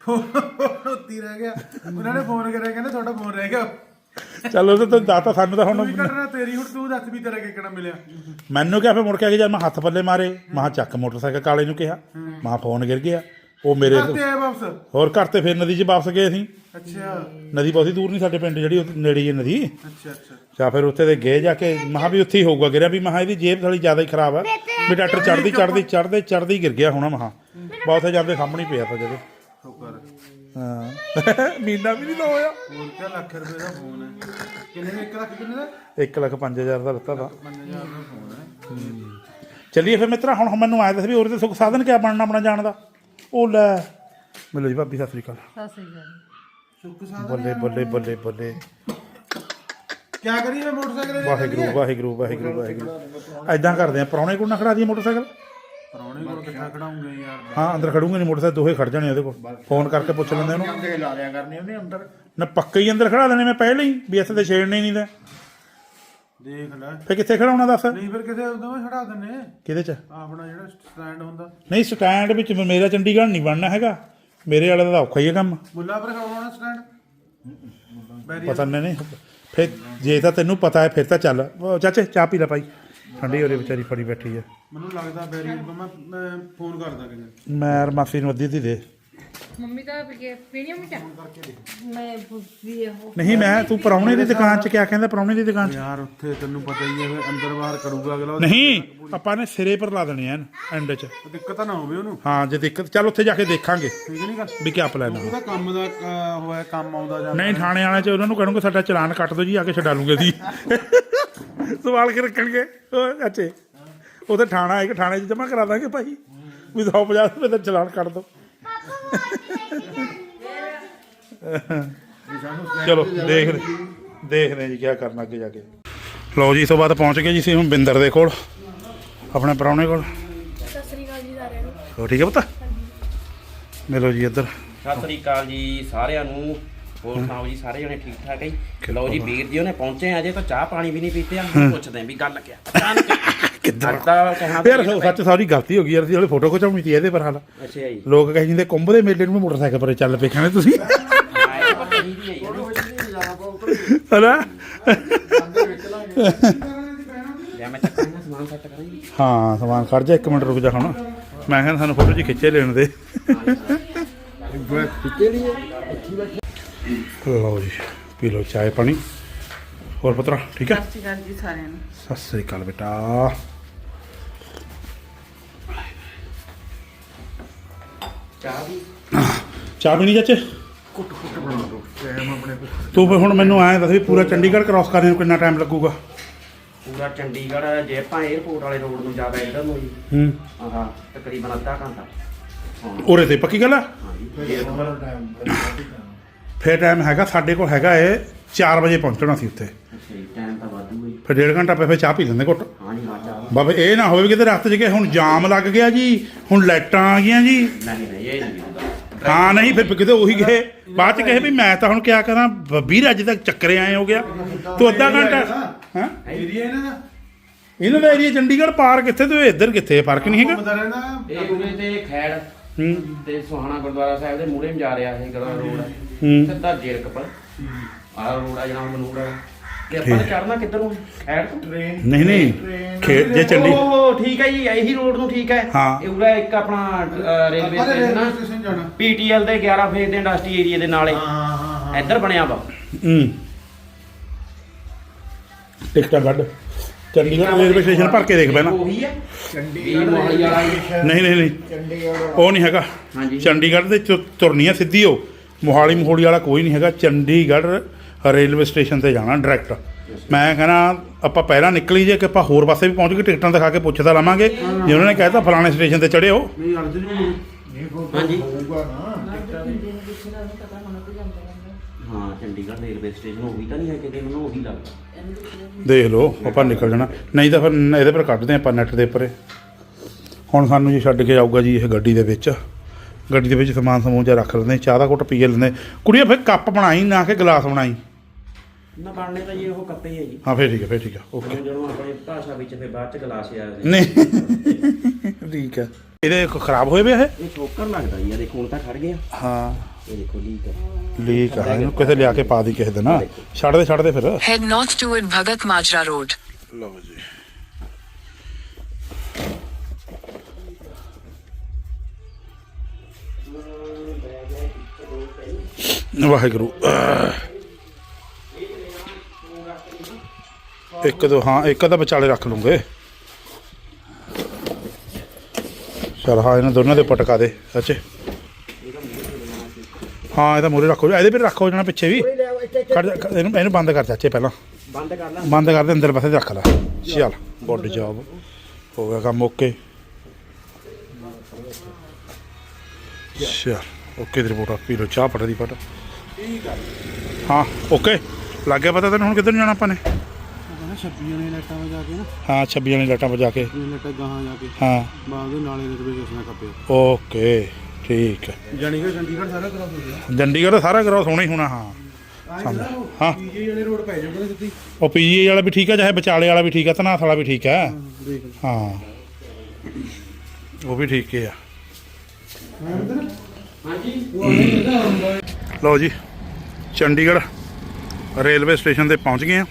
ਫੋਨ ਉੱਤੀ ਰਹਿ ਗਿਆ। ਉਹਨਾਂ ਨੇ ਫੋਨ ਕਰਿਆ ਕਹਿੰਦੇ ਤੁਹਾਡਾ ਫੋਨ ਰਹਿ ਗਿਆ। ਚਲੋ ਤੇ ਤੂੰ ਦਾਤਾ ਸਾਨੂੰ ਤਾਂ ਤੂੰ ਹੁਣ ਵੀ ਕੱਢਣਾ ਤੇਰੀ ਹੁਣ ਤੂੰ ਦੱਸ ਵੀ ਤੇਰਾ ਕਿੱਕਣਾ ਮਿਲਿਆ। ਮੈਨੂੰ ਕਿਹਾ ਫਿਰ ਮੁੜ ਕੇ ਆ ਕੇ ਜਦ ਮੈਂ ਹੱਥ ਪੱਲੇ ਮਾਰੇ ਮਹਾ ਚੱਕ ਮੋਟਰਸਾਈਕਲ ਕਾਲੇ ਨੂੰ ਕਿਹਾ। ਮਹਾ ਫੋਨ ਗਿਰ ਗਿਆ। ਉਹ ਮੇਰੇ ਕਰਤੇ ਆਏ ਵਾਪਸ? ਹੋਰ ਘਰ ਤੇ ਫਿਰ ਨਦੀ 'ਚ ਵਾਪਸ ਗਏ ਅਸੀਂ। ਅੱਛਾ। ਨਦੀ ਬਹੁਤੀ ਦੂਰ ਨਹੀਂ ਸਾਡੇ ਪਿੰਡ ਜਿਹੜੀ ਉੱਥੇ ਨੇੜੇ ਹੀ ਹੈ ਨਦੀ। ਅੱਛਾ ਅੱਛਾ। ਜਾਂ ਫਿਰ ਉੱਥੇ ਦੇ ਗਏ ਜਾ ਕੇ ਮਹਾ ਵੀ ਉੱਥੇ ਹੀ ਹੋਊਗਾ ਗਿਰਿਆ ਵੀ ਮਹਾ ਇਹਦੀ ਜੇਬ ਥੋੜੀ ਜ਼ਿਆਦਾ ਹੀ ਖਰਾਬ ਹੈ ਵੀ ਡਾਕਟਰ ਚੜਦੀ ਚੜਦੀ ਚੜਦੇ ਚੜਦੀ ਗਿਰ ਗਿਆ ਹੋਣਾ ਮਹਾ ਬਾ ਉੱਥੇ ਜਾਂਦੇ ਸਾਹਮਣੇ ਹੀ ਪਿਆ ਤਾਂ ਜਦੋਂ। ਹਾਂ। ਮੀਨਾ ਵੀ ਨਹੀਂ ਨਾ ਹੋਇਆ ਹੋਰ ਕਿਆ ਲੱਖ ਰੁਪਏ ਦਾ ਫੋਨ ਹੈ। ਕਿੰਨੇ ਦਾ 1 ਲੱਖ ਕਿੰਨੇ ਦਾ? 1 ਲੱਖ 5000 ਦਾ ਲੱਤਾ ਤਾਂ 5000 ਦਾ ਫੋਨ ਹੈ। ਚੱਲੀਏ ਫਿਰ ਮਿੱਤਰਾ ਹੁਣ ਮੈਨੂੰ ਆਇਆ ਦੱਸ ਵੀ ਹੋਰ ਤੇ ਸੁੱਖ ਸਾਧਨ ਕਿਆ ਬਣਨਾ ਆਪਣਾ ਜਾਣ ਦਾ। ਉਹ ਲੈ। ਮਿਲੋ ਜੀ ਭਾਬੀ ਸਤਿ ਸ੍ਰੀ ਅਕਾਲ। ਸਤਿ ਸ੍ਰੀ ਅਕਾਲ। ਸੁੱਖ ਸਾਧਨ ਬੱਲੇ ਬੱਲੇ ਬੱਲੇ ਬੱਲੇ। ਕਿਆ ਕਰੀਏ ਮੈਂ ਮੋਟਰਸਾਈਕਲ ਦੇ? ਵਾਹਿਗੁਰੂ ਵਾਹਿਗੁਰੂ ਵਾਹਿਗੁਰੂ ਵਾਹਿਗੁਰੂ। ਐਦਾਂ ਕਰਦੇ ਆ ਪ੍ਰਾਹੁਣੇ ਕੋਲ ਨਾ ਖੜਾ ਦਈਏ ਮੋਟਰਸਾਈਕਲ। ਪਰੌਣੇ ਕੋਲ ਕਿੱਥਾ ਖੜਾਉਂਗੇ ਯਾਰ? ਹਾਂ ਅੰਦਰ ਖੜੂਗੇ ਨਹੀਂ ਮੋਟਰਸਾਈਕਲ ਦੋਹੇ ਖੜ ਜਾਣੇ ਉਹਦੇ ਕੋਲ ਫੋਨ ਕਰਕੇ ਪੁੱਛ ਲੈਂਦੇ ਉਹਨੂੰ। ਜਾਂਦੇ ਲਾ ਲਿਆ ਕਰਨੇ ਉਹਨੇ ਅੰਦਰ। ਨਾ ਪੱਕਾ ਹੀ ਅੰਦਰ ਖੜਾ ਦੇਣੇ ਮੈਂ ਪਹਿਲਾਂ ਹੀ ਵੀ ਇੱਥੇ ਤੇ ਛੇੜਨੇ ਹੀ ਨਹੀਂ ਤਾਂ। ਦੇਖ ਲੈ। ਫੇ ਕਿੱਥੇ ਖੜਾਉਣਾ ਦੱਸ? ਨਹੀਂ ਫਿਰ ਉਦੋਂ ਵੀ ਖੜਾ ਦਿੰਨੇ? ਕਿਹਦੇ ਚ? ਆਪਣਾ ਜਿਹੜਾ ਸਟੈਂਡ ਹੁੰਦਾ। ਨਹੀਂ ਸਟੈਂਡ ਵਿੱਚ ਮੇਰਾ ਚੰਡੀਗੜ੍ਹ ਨਹੀਂ ਬਣਨਾ ਹੈਗਾ। ਮੇਰੇ ਵਾਲੇ ਦਾ ਔਖਾ ਹੀ ਹੈ ਕੰਮ। ਮੁੱਲਾ ਪਰ ਖੜਾਉਣਾ ਸਟੈਂਡ ਪਤਾ ਨਹੀਂ ਨਹੀਂ। ਫਿਰ ਜੇ ਤਾਂ ਤੈਨੂੰ ਪਤਾ ਹੈ ਫਿਰ ਤਾਂ ਚੱਲ। ਚਾਚੇ ਚਾਹ ਪੀ ਲੈ ਭਾਈ। ਠੰਡੀ ਹੋਰੇ ਵਿਚਾਰੀ ਫੜੀ ਬੈਠੀ ਹੈ। ਮੈਨੂੰ ਲੱਗਦਾ ਬੈਰੀ ਤੋਂ ਮੈਂ ਮੈਂ ਫੋਨ ਕਰਦਾ ਕਿਤੇ। ਮੈਂ ਯਾਰ ਮਾਸੀ ਨੂੰ ਅੱਧੀ ਅੱਧੀ ਦੇ। ਮੰਮੀ ਤਾਂ ਪੀਣੀ ਮਿੱਟਾ ਮੈਂ ਆ ਉਹ। ਨਹੀਂ ਮੈਂ ਤੂੰ ਪਰੌਣੇ ਦੀ ਦੁਕਾਨ 'ਚ ਕਿਆ ਕਹਿੰਦਾ ਪਰੌਣੇ ਦੀ ਦੁਕਾਨ 'ਚ? ਯਾਰ ਉੱਥੇ ਤੈਨੂੰ ਪਤਾ ਹੀ ਹੈ ਫਿਰ ਅੰਦਰ ਬਾਹਰ ਕਰੂਗਾ ਅਗਲਾ। ਨਹੀਂ ਆਪਾਂ ਨੇ ਸਿਰੇ ਪਰ ਲਾ ਦੇਣੇ ਆ ਐਂਡ 'ਚ। ਦਿੱਕਤ ਨਾ ਹੋਵੇ ਉਹਨੂੰ। ਹਾਂ ਜੇ ਦਿੱਕਤ ਚੱਲ ਉੱਥੇ ਜਾ ਕੇ ਦੇਖਾਂਗੇ। ਠੀਕ ਨਹੀਂ ਗੱਲ ਵੀ ਕਿਆ ਪਲਾਨ ਆ। ਉਹਦਾ ਕੰਮ ਦਾ ਅਹ, ਹੋਇਆ ਕੰਮ ਆਉਂਦਾ ਜਾਂ ਨਹੀਂ ਥਾਣੇ ਵਾਲਿਆਂ 'ਚ ਉਹਨਾਂ ਨੂੰ ਕਹਿਣਗੇ ਸਾਡਾ ਚਲਾਨ ਕੱਟ ਦਿਓ ਜੀ ਆ ਕੇ ਛਡਾ ਲੂਗੇ ਅਸੀਂ। ਸਵਾਲ ਕੇ ਰੱਖਣਗੇ? ਉਹ ਅੱਛੇ ਉਹਦੇ ਥਾਣਾ ਇੱਕ ਥਾਣੇ 'ਚ ਜਮ੍ਹਾਂ ਕਰਾ ਦਾਂਗੇ ਭਾਈ। ਵੀ 150 ਰੁਪਏ ਦਾ ਚਲਾਨ ਕੱਟ ਦਿਓ ਚਲੋ ਦੇਖਦੇ ਦੇਖਦੇ ਜੀ ਕੀ ਕਰਨਾ ਅੱਗੇ ਜਾ ਕੇ। ਲਓ ਜੀ ਇਸ ਤੋਂ ਬਾਅਦ ਪਹੁੰਚ ਗਏ ਜੀ ਸੀ ਹੁਣ ਬਿੰਦਰ ਦੇ ਕੋਲ ਆਪਣੇ ਪ੍ਰਾਹੁਣੇ ਕੋਲ। ਸਤਿ ਸ੍ਰੀ ਅਕਾਲ ਜੀ ਸਾਰਿਆਂ ਨੂੰ ਹੋ ਠੀਕ ਹੈ ਪਤਾ? ਮਿਲੋ ਜੀ ਇੱਧਰ। ਸਤਿ ਸ੍ਰੀ ਅਕਾਲ ਜੀ ਸਾਰਿਆਂ ਨੂੰ। ਹੋਰ ਸੁਣਾਓ ਜੀ ਸਾਰੇ ਜਣੇ ਠੀਕ ਠਾਕ ਹੈ ਜੀ? ਲਓ ਜੀ ਵੀਰ ਜੀ ਉਹਨੇ ਪਹੁੰਚੇ ਆ ਅਜੇ ਤਾਂ ਚਾਹ ਪਾਣੀ ਵੀ ਨਹੀਂ ਪੀਤੇ ਆ ਹੁਣ ਪੁੱਛਦੇ ਆਂ ਵੀ ਗੱਲ ਕਿਆ। ਅਚਾਨਕ <laughs> ਕਿੱਦਾਂ? ਯਾਰ ਸੱਚ ਸਾਰੀ ਗਲਤੀ ਹੋ ਗਈ ਯਾਰ ਅਸੀਂ ਉਹਨੇ ਫੋਟੋ ਖਿਚਾਉਣੀ ਸੀ ਇਹਦੇ ਪਰ ਹਾਲ। ਅੱਛਾ ਜੀ। ਲੋਕ ਕਹੀ ਜਾਂਦੇ ਕੁੰਭ ਦੇ ਮੇਲੇ ਨੂੰ ਮੋਟਰਸਾਈਕਲ ਪਰ ਚੱਲ ਪਏ ਕਹਿੰਦੇ ਤੁਸੀਂ। ਜੀ ਹਨਾ? ਮੈਂ ਜੀ। ਹਾਂ ਸਮਾਨ ਖੜ ਜਾ ਇੱਕ ਮਿੰਟ ਰੁਕ ਜਾ ਹੁਣ। ਮੈਂ ਕਹਿੰਦਾ ਸਾਨੂੰ ਫੋਟੋ ਜੀ ਖਿੱਚੇ ਲੈਣ ਦੇ। ਲਓ ਜੀ ਪੀ ਲਓ ਚਾਹ ਪਾਣੀ। ਹੋਰ ਪੁੱਤਰਾ ਠੀਕ ਹੈ ਸਤਿ ਸ਼੍ਰੀ ਅਕਾਲ ਜੀ ਸਾਰਿਆਂ ਨੂੰ। ਸਤਿ ਸ੍ਰੀ ਅਕਾਲ ਬੇਟਾ। ਚਾਹ ਵੀ? ਚਾਹ ਪੀਣੀ ਚਾਚੇ? ਤੂੰ ਫਿਰ ਹੁਣ ਮੈਨੂੰ ਐਂ ਦੱਸ ਵੀ ਪੂਰਾ ਚੰਡੀਗੜ੍ਹ ਕ੍ਰਾਸ ਕਰਨ ਨੂੰ ਕਿੰਨਾ ਟਾਈਮ ਲੱਗੂਗਾ? ਪੂਰਾ ਚੰਡੀਗੜ੍ਹ ਜੇ ਆਪਾਂ 에어ਪੋਰਟ ਵਾਲੇ ਰੋਡ ਨੂੰ ਜ਼ਿਆਦਾ ਇੱਧਰ ਨੂੰ ਜੀ ਹੂੰ। ਆਹਾ ਤਕਰੀਬਨ ਅੱਧਾ ਘੰਟਾ। ਉਰੇ ਤੇ ਪੱਕੀ ਗੱਲ ਆ? ਹਾਂਜੀ ਜੇ ਫੇਰ ਟਾਈਮ ਹੈਗਾ ਸਾਡੇ ਕੋਲ ਹੈਗਾ ਏ 4 ਵਜੇ ਪਹੁੰਚਣਾ ਸੀ ਉੱਥੇ। ਟਾਈਮ ਤਾਂ ਵਾਧੂ ਹੈ ਫਿਰ ਡੇਢ ਘੰਟਾ ਫਿਰ ਚਾਹ ਪੀ ਲੈਂਦੇ ਘੁੱਟ। ਹਾਂਜੀ ਹਾਂ ਬਾਬੇ ਇਹ ਨਾ ਹੋਵੇ ਕਿਤੇ ਰਸਤੇ 'ਚ ਹੁਣ ਜਾਮ ਲੱਗ ਗਿਆ ਜੀ ਹੁਣ ਲਾਈਟਾਂ ਆ ਗਈਆਂ ਜੀ। ਨਹੀਂ ਨਹੀਂ ਇਹ ਨਹੀਂ ਹੁੰਦਾ। ਹਾਂ ਨਹੀਂ ਫਿਰ ਕਿਤੇ ਉਹੀ ਗਏ। ਬਾਅਦ 'ਚ ਕਹੇ ਵੀ ਮੈਂ ਤਾਂ ਹੁਣ ਕਿਆ ਕਰਾਂ ਵੀਹ ਅੱਜ ਤੱਕ ਚੱਕਰੇ ਆਏ ਹੋ ਗਿਆ। ਤੂੰ ਅੱਧਾ ਘੰਟਾ ਹਾਂ? ਏਰੀਆ ਇਹਨਾਂ ਦਾ? ਇਹਨਾਂ ਦਾ ਏਰੀਆ ਚੰਡੀਗੜ੍ਹ ਪਾਰ ਕਿੱਥੇ ਤੇ ਇੱਧਰ ਕਿੱਥੇ ਫ਼ਰਕ ਨਹੀਂ ਹੈਗਾ? ਇਹ ਉਰੇ ਤੇ ਖੈੜ ਹੂੰ। ਤੇ ਸੁਹਾਣਾ ਗੁਰਦੁਆਰਾ ਸਾਹਿਬ ਦੇ ਮੂਹਰੇ ਜਾ ਰਿਹਾ ਇਹ ਗੜਾ ਰੋਡ। ਸਿੱਧਾ ਜੇਰਕਪਲ ਆਹ ਰੋਡ ਆ ਜਨਾਬ ਮਨੂੜ ਵਾਲਾ ਤੇ ਆਪਾਂ ਨੇ ਚੜਨਾ ਕਿੱਧਰ? ਨੂੰ ਖੈੜ ਤੋਂ ਨਹੀਂ। ਨਹੀਂ ਖੇ ਜੇ ਚੰਡੀ ਉਹ ਠੀਕ ਹੈ ਜੀ ਇਹੀ ਰੋਡ ਨੂੰ ਠੀਕ ਹੈ। ਹਾਂ। ਇਹ ਉਰੇ ਇੱਕ ਆਪਣਾ ਰੇਲਵੇ ਸਟੇਸ਼ਨ ਆ। ਜਾਣਾ। ਪੀਟੀਐਲ ਦੇ 11 ਫੇਜ਼ ਦੇ ਇੰਡਸਟਰੀ ਏਰੀਆ ਦੇ ਨਾਲੇ। ਹਾਂ ਹਾਂ ਹਾਂ ਇੱਧਰ ਬਣਿਆ ਵਾ। ਹੂੰ। ਟਿਕਟਾਂ ਕੱਢ। ਚੰਡੀਗੜ੍ਹ ਰੇਲਵੇ ਸਟੇਸ਼ਨ ਭਰ ਕੇ ਦੇਖ ਪਹਿਲਾਂ। ਉਹੀ ਹੈ ਚੰਡੀਗੜ੍ਹ। ਨਹੀਂ ਨਹੀਂ ਨਹੀਂ। ਚੰਡੀਗੜ੍ਹ ਉਹ ਨਹੀਂ ਹੈਗਾ। ਹਾਂਜੀ। ਚੰਡੀਗੜ੍ਹ ਦੇ ਤੁਰਨੀ ਆ ਸਿੱਧੀ ਉਹ। ਮੋਹਾਲੀ ਮੋਹਾਲੀ ਵਾਲਾ ਕੋਈ ਨਹੀਂ ਹੈਗਾ ਚੰਡੀਗੜ੍ਹ ਰੇਲਵੇ ਸਟੇਸ਼ਨ ਤੇ ਜਾਣਾ ਡਾਇਰੈਕਟ ਮੈਂ ਕਹਿੰਦਾ ਆਪਾਂ ਪਹਿਲਾਂ ਨਿਕਲੀ ਜੇ ਕਿ ਆਪਾਂ ਹੋਰ ਪਾਸੇ ਵੀ ਪਹੁੰਚ ਕੇ ਟਿਕਟਾਂ ਦਿਖਾ ਕੇ ਪੁੱਛਦਾ ਲਵਾਂਗੇ। ਜੇ ਉਹਨਾਂ ਨੇ ਕਹਿਤਾ ਫਲਾਣੇ ਸਟੇਸ਼ਨ ਤੇ ਚੜਿਓ ਨਹੀਂ ਅੜ ਜੂ ਹਾਂਜੀ। ਹੋਊਗਾ ਨਾ। ਹਾਂ ਚੰਡੀਗੜ੍ਹ ਰੇਲਵੇ ਸਟੇਸ਼ਨ ਉਹੀ ਤਾਂ ਨਹੀਂ ਹੈ ਕਿਤੇ ਮੈਨੂੰ ਉਹੀ ਲੱਗਦਾ। ਦੇਖ ਲਓ ਆਪਾਂ ਨਿਕਲ ਜਾਣਾ। ਨਹੀਂ ਤਾਂ ਫਿਰ ਇਹਦੇ ਪਰ ਕੱਢਦੇ ਆਪਾਂ ਨੈਟ ਦੇ ਉੱਪਰ। ਹੁਣ ਸਾਨੂੰ ਜੀ ਛੱਡ ਕੇ ਜਾਊਗਾ ਜੀ ਇਹ ਗੱਡੀ ਦੇ ਵਿੱਚ। ਗੱਡੀ ਦੇ ਵਿੱਚ ਸਮਾਨ ਸਮੂਨ ਜਿਹਾ ਰੱਖ ਲੈਂਦੇ ਚਾਹ ਦਾ ਘੁੱਟ ਪੀ ਲੈਂਦੇ। ਕੁੜੀਏ ਫਿਰ ਕੱਪ ਬਣਾਈ ਨਾ ਕਿ ਗਲਾਸ ਬਣਾਈ? ਨਾ ਬਣਨੇ ਤਾਂ ਜੀ ਉਹ ਕੱਪੇ ਹੀ ਹੈ ਜੀ। ਹਾਂ ਫੇਰ ਠੀਕ ਹੈ ਫੇਰ ਠੀਕ ਹੈ ਓਕੇ। ਜਦੋਂ ਆਪਣੀ ਭਾਸ਼ਾ ਵਿੱਚ ਫਿਰ ਬਾਅਦ ਚ ਗਲਾਸ ਆ ਜਾਂਦੇ। ਨਹੀਂ। ਠੀਕ ਹੈ ਇਹਦੇ ਕ- ਖਰਾਬ ਹੋਏ ਵੇ ਇਹ? ਇਹ ਠੋਕਰ ਲੱਗਦਾ ਜੀ ਆ ਦੇਖੋ ਹੁਣ ਤਾਂ ਖੜ ਗਿਆ। ਹਾਂ। ਇਹ ਦੇਖੋ ਲੀਕ ਹੈ ਲੀਕ ਆ ਇਹਨੂੰ ਕਿਸੇ ਲਿਆ ਕੇ ਪਾ ਦੀ ਕਿਸੇ ਦਿਨ। ਛੱਡ ਦੇ ਛੱਡ ਦੇ ਫਿਰ। Head north toward Bhagat Majra Road. ਲਓ ਜੀ। ਵਾਹਿਗੁਰੂ। ਇੱਕ ਦੋ ਹਾਂ ਇੱਕ ਤਾਂ ਵਿਚਾਲੇ ਰੱਖ ਲੂੰਗੇ। ਚਲ ਹਾਂ ਇਹਨਾਂ ਦੋਨਾਂ ਦੇ ਪਟਕਾ ਦੇ ਅੱਛੇ ਹਾਂ ਇਹਦਾ ਮੂਰੇ ਰੱਖੋ। ਇਹਦੇ ਵੀ ਰੱਖੋ ਜਣਾ ਪਿੱਛੇ ਵੀ। ਕੱਢ ਕੱਢ- ਇਹਨੂੰ ਇਹਨੂੰ ਬੰਦ ਕਰ ਚਾਚੇ ਪਹਿਲਾਂ। ਬੰਦ ਕਰ ਲਾ। ਬੰਦ ਕਰ ਦੇ ਅੰਦਰ ਪਾਸੇ ਰੱਖ ਲੈ। ਚੱਲ ਗੁੱਡ ਜੌਬ ਹੋ ਗਿਆ ਕੰਮ ਓਕੇ। ਚੱਲ। ਓਕੇ ਦੀ ਰਿਪੋਰਟ ਆ ਪੀ ਲੋ ਚਾਹ ਪਟ ਦੀ ਪਟ ਹਾਂ ਓਕੇ। ਲੱਗ ਗਿਆ ਪਤਾ ਤੈਨੂੰ ਹੁਣ ਕਿੱਧਰ ਨੂੰ ਜਾਣਾ ਆਪਾਂ ਨੇ? 26 ਜਣੇ ਲਾਈਟਾਂ ਵਜਾ ਕੇ ਨਾ। ਹਾਂ 26 ਵਾਲੀ ਲਾਟਾਂ ਵਜਾ ਕੇ। ਇਹ ਲਾਈਟਾਂ ਗਾਹਾਂ ਜਾ ਕੇ। ਹਾਂ। ਬਾਗ ਦੇ ਨਾਲੇ ਦੇ ਵਿੱਚ ਉਸਨੇ ਕੱਪੇ ਓਕੇ ਠੀਕ ਹੈ। ਜਾਣੀ ਕਿ ਚੰਡੀਗੜ੍ਹ ਸਾਰਾ ਕਰਾ ਹੋ ਚੰਡੀਗੜ੍ਹ ਦਾ ਸਾਰਾ ਕਰੋ ਸੋਹਣਾ ਹੀ ਹੋਣਾ ਹਾਂ। ਹਾਂ। ਪੀਜੀ ਵਾਲੇ ਰੋਡ ਪੈ ਜਾਊਗਾ ਸਿੱਧੀ। ਉਹ ਪੀਜੀ ਵਾਲਾ ਵੀ ਠੀਕ ਹੈ ਚਾਹੇ ਵਿਚਾਲੇ ਵਾਲਾ ਵੀ ਠੀਕ ਹੈ ਧਨਾਥ ਵਾਲਾ ਵੀ ਠੀਕ ਹੈ। ਦੇਖ ਹਾਂ। ਉਹ ਵੀ ਠੀਕ ਹੀ ਆ। ਲਓ ਜੀ ਚੰਡੀਗੜ੍ਹ ਰੇਲਵੇ ਸਟੇਸ਼ਨ ਤੇ ਪਹੁੰਚ ਗਏ ਆ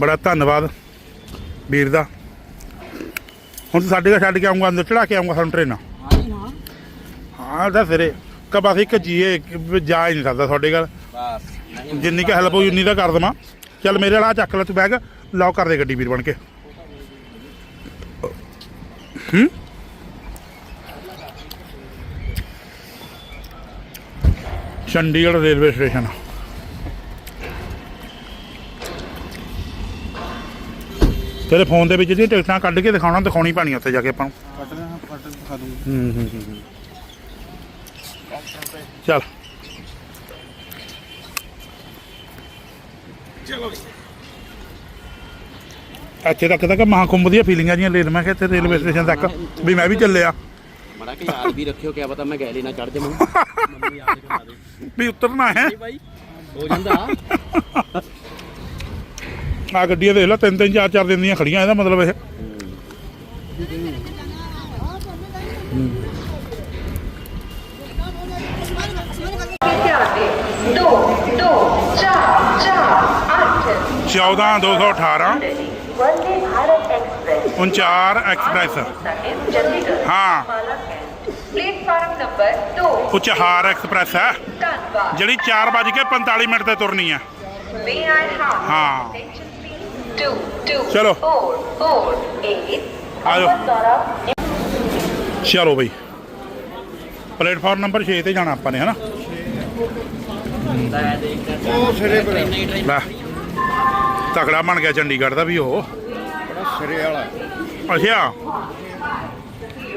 ਬੜਾ ਧੰਨਵਾਦ ਵੀਰ ਦਾ। ਹੁਣ ਤੂੰ ਸਾਡੇ ਘਰ ਛੱਡ ਕੇ ਆਉਂਗਾ ਅੰਦਰ ਚੜਾ ਕੇ ਆਉਂਗਾ ਸਾਨੂੰ ਟ੍ਰੇਨਾਂ ਹਾਂ। ਦੱਸ ਰੇ ਕਬਾ ਸੀ ਜੀਏ ਜਾ ਹੀ ਨਹੀਂ ਸਕਦਾ ਤੁਹਾਡੇ ਘਰ ਜਿੰਨੀ ਕੁ ਹੈਲਪ ਹੋਈ ਉਨੀ ਤਾਂ ਕਰ ਦੇਵਾਂ। ਚੱਲ ਮੇਰੇ ਵਾਲਾ ਚੱਕ ਲੈ ਤੂੰ ਬੈਗ ਲੌਕ ਕਰ ਦੇ ਗੱਡੀ ਵੀਰ ਬਣ ਕੇ। ਹੂੰ? Chandigarh railway station. ਤੇਰੇ ਫੋਨ ਦੇ ਵਿੱਚ ਜਿਹੜੀਆਂ ਟਿਕਟਾਂ ਕੱਢ ਕੇ ਦਿਖਾਉਣਾ ਦਿਖਾਉਣੀ ਪੈਣੀ ਉੱਥੇ ਜਾ ਕੇ ਆਪਾਂ ਨੂੰ। ਕੱਟ ਦੇ ਕੱਟ ਦਿਖਾ ਦੂੰਗਾ। ਹੂੰ ਹੂੰ ਹੂੰ, ਹੂੰ। ਚੱਲ। ਇੱਥੇ ਤੱਕ ਤਾਂ ਕਿ ਮਹਾਕੁੰਭ ਦੀਆਂ ਫੀਲਿੰਗਾਂ ਜੀਆਂ ਲੈ ਲਵਾਂ ਕਿ ਇੱਥੇ ਰੇਲਵੇ ਸਟੇਸ਼ਨ ਤੱਕ ਵੀ ਮੈਂ ਵੀ ਚੱਲਿਆ। ਮੜਾ ਕਿ ਯਾਦ ਵੀ ਰੱਖਿਓ ਕਿਆ ਪਤਾ ਮੈਂ ਗੈਲੀ ਨਾ ਚੜ ਜਾਵਾਂ। <laughs> ਵੀ ਉਤਰਨਾ ਹੈ। ਬਾਈ ਹੋ ਜਾਂਦਾ। ਆ ਗੱਡੀਆਂ ਦੇਖ ਲੈ ਤਿੰਨ ਤਿੰਨ ਚਾਰ ਚਾਰ ਦਿਨ ਦੀਆਂ ਖੜੀਆਂ ਇਹਦਾ ਮਤਲਬ ਇਹ। ਚੌਦਾਂ ਦੋ ਸੌ ਅਠਾਰਾਂ। ਉਨਚਾਰ ਐਕਸਪ੍ਰੈਸ। ਹਾਂ। ਪਲੇਟਫਾਰਮ ਨੰਬਰ 2 ਉਚਹਾਰ ਐਕਸਪ੍ਰੈਸ ਹੈ? ਧੰਨਵਾਦ। ਜਿਹੜੀ 4:45 ਮਿੰਟ ਤੇ ਤੁਰਨੀ ਹੈ। ਹਾਂ। ਚਲੋ। 4 4 ਚਲੋ ਬਈ। ਪਲੇਟਫਾਰਮ ਨੰਬਰ 6 ਤੇ ਜਾਣਾ ਆਪਾਂ ਨੇ ਹਨਾ? ਉਹ ਸਿਰੇ ਤਕੜਾ ਬਣ ਗਿਆ ਚੰਡੀਗੜ੍ਹ ਦਾ ਵੀ ਉਹ। ਸਿਰੇ ਵਾਲਾ। ਅੱਛਾ।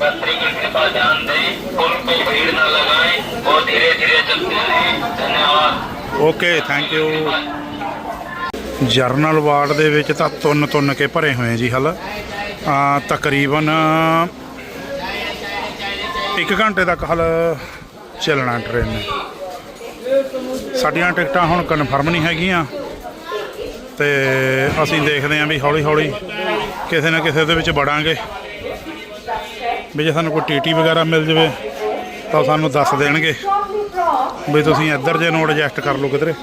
शून्य एक एक Lucknow Chandigarh express platform number ਕਿੱਧਰ ਰਹਿ ਗਿਆ ਬੰਦਾ ਕਾਲਾ ਅੱਛਾ ਖਾਲੀ ਹੋ ਆਪਣੇ ਆਪ ਹਾਂ ਹਾਂ okay thank you general ward ਦੇ ਵਿੱਚ ਤਾਂ ਤੁੰਨ ਤੁੰਨ ਕੇ ਭਰੇ ਹੋਏ ਜੀ ਹਲ ਆ ਤਕਰੀਬਨ 1 ਘੰਟੇ ਤੱਕ ਹਲ ਚੱਲਣਾ ਟ੍ਰੇਨ ਨੇ ਸਾਡੀਆਂ ਟਿਕਟਾਂ ਹੁਣ ਕਨਫਰਮ ਨਹੀਂ ਹੈਗੀਆਂ ਤੇ ਅਸੀਂ ਦੇਖਦੇ ਆਂ ਵੀ ਹੌਲੀ ਹੌਲੀ ਕਿਸੇ ਨਾ ਕਿਸੇ ਦੇ ਵਿੱਚ ਵੜਾਂਗੇ ਵੀ ਜੇ ਸਾਨੂੰ ਕੋਈ ਟੀਟੀ ਵਗੈਰਾ ਮਿਲ ਜਵੇ, ਤਾਂ ਸਾਨੂੰ ਦੱਸ ਦੇਣਗੇ ਵੀ ਤੁਸੀਂ ਇੱਧਰ ਜੇ ਨੂੰ ਐਡਜਸਟ ਕਰ ਲਓ ਕਿਧਰੇ।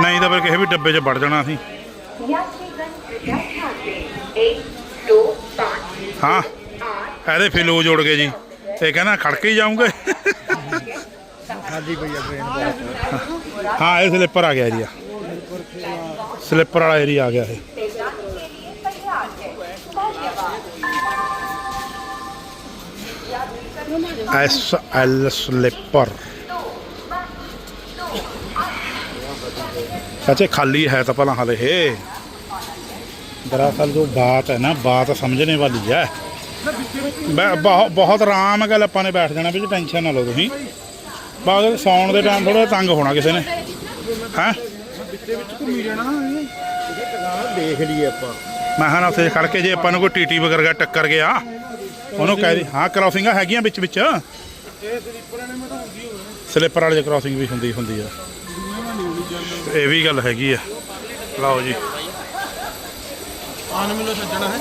ਨਹੀਂ ਤਾਂ ਫਿਰ ਕਿਸੇ ਵੀ ਡੱਬੇ 'ਚ ਵੜ ਜਾਣਾ ਅਸੀਂ। ਹਾਂ, ਇਹਦੇ ਫਿਲੂ ਜੋੜ ਕੇ ਜੀ। ਤੇ ਕਹਿੰਦਾ ਖੜਕੇ ਹੀ ਜਾਉਂਗੇ ਹਾਂ, ਇਹ ਸਲਿੱਪਰ ਆ ਗਿਆ ਏਰੀਆ ਸਲਿੱਪਰ ਵਾਲਾ ਏਰੀਆ ਆ ਗਿਆ ਇਹ। ਐਸ ਐਲ ਸਲਿੱਪਰ ਸੱਚੇ ਖਾਲੀ ਹੈ ਤਾਂ ਭਲਾ ਹਾਲੇ ਇਹ दरअसल जो बात है ना बात समझने वाली है ਬ- ਬਹੁਤ ਬਹੁਤ ਆਰਾਮ ਗੱਲ ਆਪਾਂ ਨੇ ਬੈਠ ਜਾਣਾ ਵੀ ਟੈਨਸ਼ਨ ਨਾ ਲਓ ਤੁਸੀਂ ਬਾਅਦ ਸੌਣ ਦੇ ਟਾਈਮ ਥੋੜਾ ਤੰਗ ਹੋਣਾ ਕਿਸੇ ਨੇ ਹੈਂ ਘੁੰਮੀ ਜਾਣਾ ਦੇਖ ਲਈਏ ਆਪਾਂ ਮੈਂ ਹਾਂ ਉੱਥੇ ਖੜ ਕੇ ਜੇ ਆਪਾਂ ਨੂੰ ਕੋਈ ਟੀਟੀ ਵਗਰ ਗਿਆ ਟੱਕਰ ਗਿਆ ਉਹਨੂੰ ਕਹਿ ਦੀ ਹਾਂ ਕ੍ਰਾਸਿੰਗਾਂ ਹੈਗੀਆਂ ਵਿੱਚ ਵਿੱਚ। ਸਲਿੱਪਰ ਵਾਲੀ ਕ੍ਰਾਸਿੰਗ ਵੀ ਹੁੰਦੀ ਹੁੰਦੀ ਆ। ਇਹ ਵੀ ਗੱਲ ਹੈਗੀ ਆ। ਲਓ ਜੀ। ਆਨ ਮਿਲੋ ਸੱਜਣਾ ਹੈ।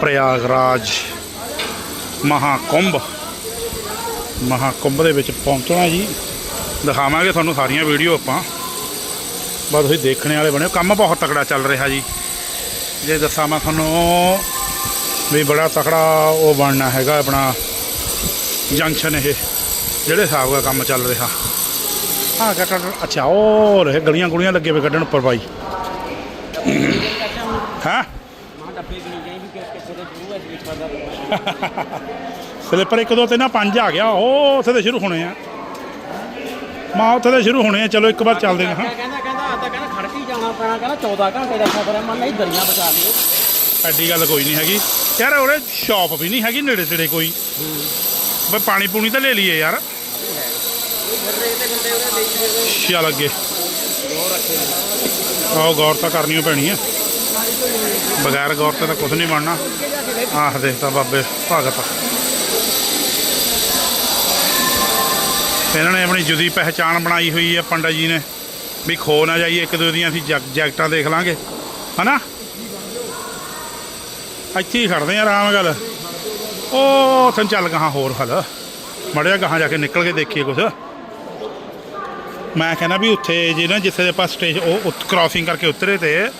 ਪ੍ਰਯਾਗਰਾਜ ਮਹਾਕੁੰਭ। ਮਹਾਕੁੰਭ ਦੇ ਵਿੱਚ ਪਹੁੰਚਣਾ ਜੀ। ਦਿਖਾਵਾਂਗੇ ਤੁਹਾਨੂੰ ਸਾਰੀਆਂ ਵੀਡੀਓ ਆਪਾਂ। ਬਸ ਤੁਸੀਂ ਦੇਖਣੇ ਵਾਲੇ ਬਣਿਓ ਕੰਮ ਬਹੁਤ ਤਕੜਾ ਚੱਲ ਰਿਹਾ ਜੀ। ਜੇ ਦੱਸਾਂ ਮੈਂ ਤੁਹਾਨੂੰ ਵੀ ਬੜਾ ਤਕੜਾ ਉਹ ਬਣਨਾ ਹੈਗਾ ਆਪਣਾ ਜੰਕਸ਼ਨ ਇਹ, ਜਿਹੜੇ ਹਿਸਾਬ ਦਾ ਕੰਮ ਚੱਲ ਰਿਹਾ। ਹਾਂ ਕੱਟ ਅੱਛਾ, ਉਹ ਰਹੇ ਗਲੀਆਂ ਗੁਲੀਆਂ ਲੱਗੇ ਵੇ ਕੱਢਣ ਉੱਪਰ ਬਾਈ। ਹਾਂ? ਸਲੀਪਰ ਸਲਿੱਪਰ ਇੱਕ ਦੋ ਤਿੰਨ ਪੰਜ ਆ ਗਿਆ। ਉਹ ਉੱਥੇ ਤੇ ਸ਼ੁਰੂ ਹੋਣੇ ਆ। ਮਾ, ਉੱਥੇ ਤੇ ਸ਼ੁਰੂ ਹੋਣੇ ਆ। ਚਲੋ ਇੱਕ ਵਾਰ ਚੱਲਦੇ ਹਾਂ। ਕਹਿੰਦਾ ਤਾਂ ਕਹਿੰਦਾ ਖੜ ਕੇ ਹੀ ਜਾਣਾ ਪੈਣਾ, ਕਹਿੰਦਾ 14 ਘੰਟੇ ਦਾ ਸਫ਼ਰ ਹੈ, ਮੰਨ ਲਈ ਦਰੀਆਂ ਬਚਾ ਲਿਓ ਐਡੀ ਗੱਲ ਕੋਈ ਨਹੀਂ ਹੈਗੀ। ਯਾਰ ਉਹਦੇ ਸ਼ਾਪ ਵੀ ਨਹੀਂ ਹੈਗੀ, ਨੇੜੇ ਤੇੜੇ ਕੋਈ। ਬਈ ਪਾਣੀ ਪੂਣੀ ਤਾਂ ਲੈ ਲਈਏ ਯਾਰ। ਚੱਲ ਅੱਗੇ। ਆਓ ਗੌਰ ਤਾਂ ਕਰਨੀ ਓ ਪੈਣੀ ਆ। ਬਗੈਰ ਗੌਰ ਤੇ ਤਾਂ ਕੁਝ ਨਹੀਂ ਬਣਨਾ। ਆਹ ਦੇਖਦਾ ਬਾਬੇ, ਭਗਤ। ਇਹਨਾਂ ਨੇ ਆਪਣੀ ਜੁਦੀ ਪਹਿਚਾਣ ਬਣਾਈ ਹੋਈ ਹੈ ਪੰਡਾ ਜੀ ਨੇ। ਵੀ ਖੋ ਨਾ ਜਾਈਏ, ਇੱਕ ਦੂਜੇ ਦੀਆਂ ਅਸੀਂ ਜੈਕ- ਜੈਕਟਾਂ ਦੇਖ ਲਾਂਗੇ। ਹਨਾ? ਇੱਥੇ ਹੀ ਖੜਦੇ ਆ ਆਰਾਮ ਗੱਲ ਉਹ ਉੱਥੇ ਚੱਲ ਗਾਹਾਂ ਹੋਰ ਹਲ। ਮੜਿਆ ਗਾਹਾਂ ਜਾ ਕੇ ਨਿਕਲ ਕੇ ਦੇਖੀਏ ਕੁਛ। ਮੈਂ ਕਹਿੰਦਾ ਵੀ ਉੱਥੇ ਜੇ ਨਾ ਜਿੱਥੇ ਆਪਾਂ ਸਟੇਜ ਉਹ ਕ੍ਰਾਸਿੰਗ ਕਰਕੇ ਉਤਰੇ ਤੇ,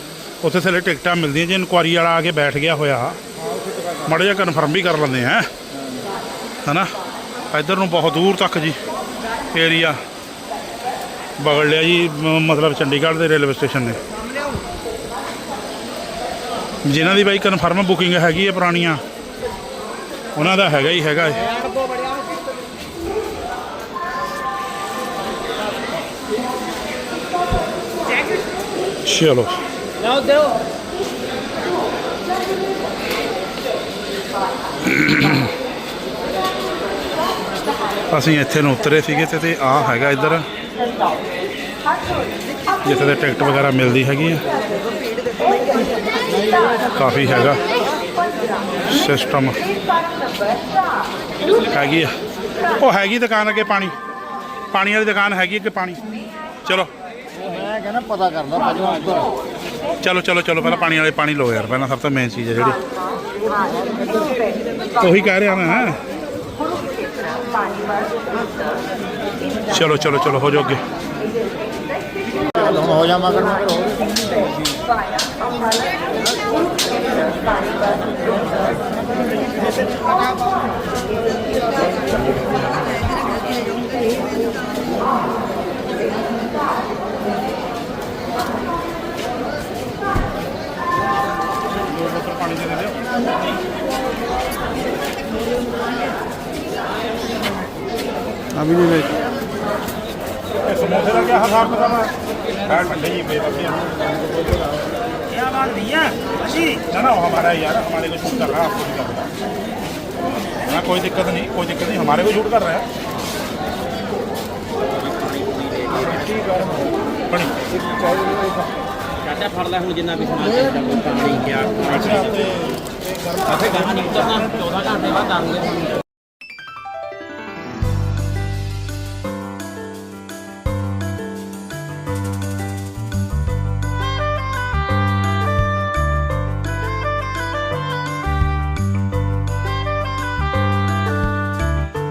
ਉੱਥੇ ਥੱਲੇ ਟਿਕਟਾਂ ਮਿਲਦੀਆਂ ਜੇ ਇਨਕੁਆਰੀ ਵਾਲਾ ਆ ਕੇ ਬੈਠ ਗਿਆ ਹੋਇਆ। ਮੜਿਆ ਕਨਫਰਮ ਵੀ ਕਰ ਲੈਂਦੇ ਆ। ਹਨਾ? ਇੱਧਰ ਨੂੰ ਬਹੁਤ ਦੂਰ ਤੱਕ ਜੀ ਏਰੀਆ ਬਗੜ ਲਿਆ ਜੀ ਮਤਲਬ ਚੰਡੀਗੜ੍ਹ ਦੇ ਰੇਲਵੇ ਸਟੇਸ਼ਨ ਨੇ। ਜਿਨ੍ਹਾਂ ਦੀ ਬਾਈ ਕਨਫਰਮ ਬੁਕਿੰਗ ਹੈਗੀ ਹੈ ਪੁਰਾਣੀਆਂ ਉਹਨਾਂ ਦਾ ਹੈਗਾ ਹੀ ਹੈਗਾ ਹੈ। ਚਲੋ। ਲਓ ਦਿਓ ਅਸੀਂ ਇੱਥੇ ਨੂੰ ਉਤਰੇ ਸੀਗੇ ਤੇ ਤੇ ਆ ਹੈਗਾ ਇੱਧਰ। ਜਿੱਥੇ ਤੇ ਟਿਕਟ ਵਗੈਰਾ ਮਿਲਦੀ ਹੈਗੀ ਆ। ਕਾਫੀ ਹੈਗਾ। ਸਿਸਟਮ ਹੈਗੀ ਆ। ਉਹ ਹੈਗੀ ਦੁਕਾਨ ਅੱਗੇ ਪਾਣੀ। ਪਾਣੀ ਵਾਲੀ ਦੁਕਾਨ ਹੈਗੀ ਅੱਗੇ ਪਾਣੀ। ਚਲੋ। ਮੈਂ ਕਹਿੰਦਾ ਪਤਾ ਕਰਦਾ ਚਲੋ ਚਲੋ ਚਲੋ ਪਹਿਲਾਂ ਪਾਣੀ ਵਾਲੇ ਪਾਣੀ ਲਓ ਯਾਰ। ਪਹਿਲਾਂ ਸਭ ਤੋਂ ਮੇਨ ਚੀਜ਼ ਹੈ ਜਿਹੜੀ। ਉਹੀ ਕਹਿ ਰਿਹਾ ਮੈਂ ਹੋ। ਜਾਓ ਅੱਗੇ ਹੁਣ ਹੋ ਜਾ ਮਗਰ ਮਗਰ ਹੋ ਅਭੀ ਨਹੀਂ ਵੇਚ ਇਹ ਸਮੋਸੇ ਦਾ ਕੀ ਹਿਸਾਬ ਕਿਤਾਬ है यार ठंडे ही बेवकूफ़ी क्या बात भैया अशी ना ना वो हमारा है यार हमारे को शूट कर रहा है आपको नहीं कर रहा हाँ कोई दिक्कत नहीं कोई दिक्कत नहीं हमारे को शूट कर रहा है बड़ी ਚਾਚਾ ਫੜ ਲੈ ਹੁਣ ਜਿੰਨਾ ਵੀ ਸਮਾਨ ਚਾਹੀਦਾ ਕੋਈ ਪਾਣੀ ਗਿਆ अच्छा ते ਅਸੀਂ ਗਾਹਾਂ ਨਹੀਂ ਉਤਰਨਾ 14 ਘੰਟੇ ਬਾਅਦ ਆਉਂਗੇ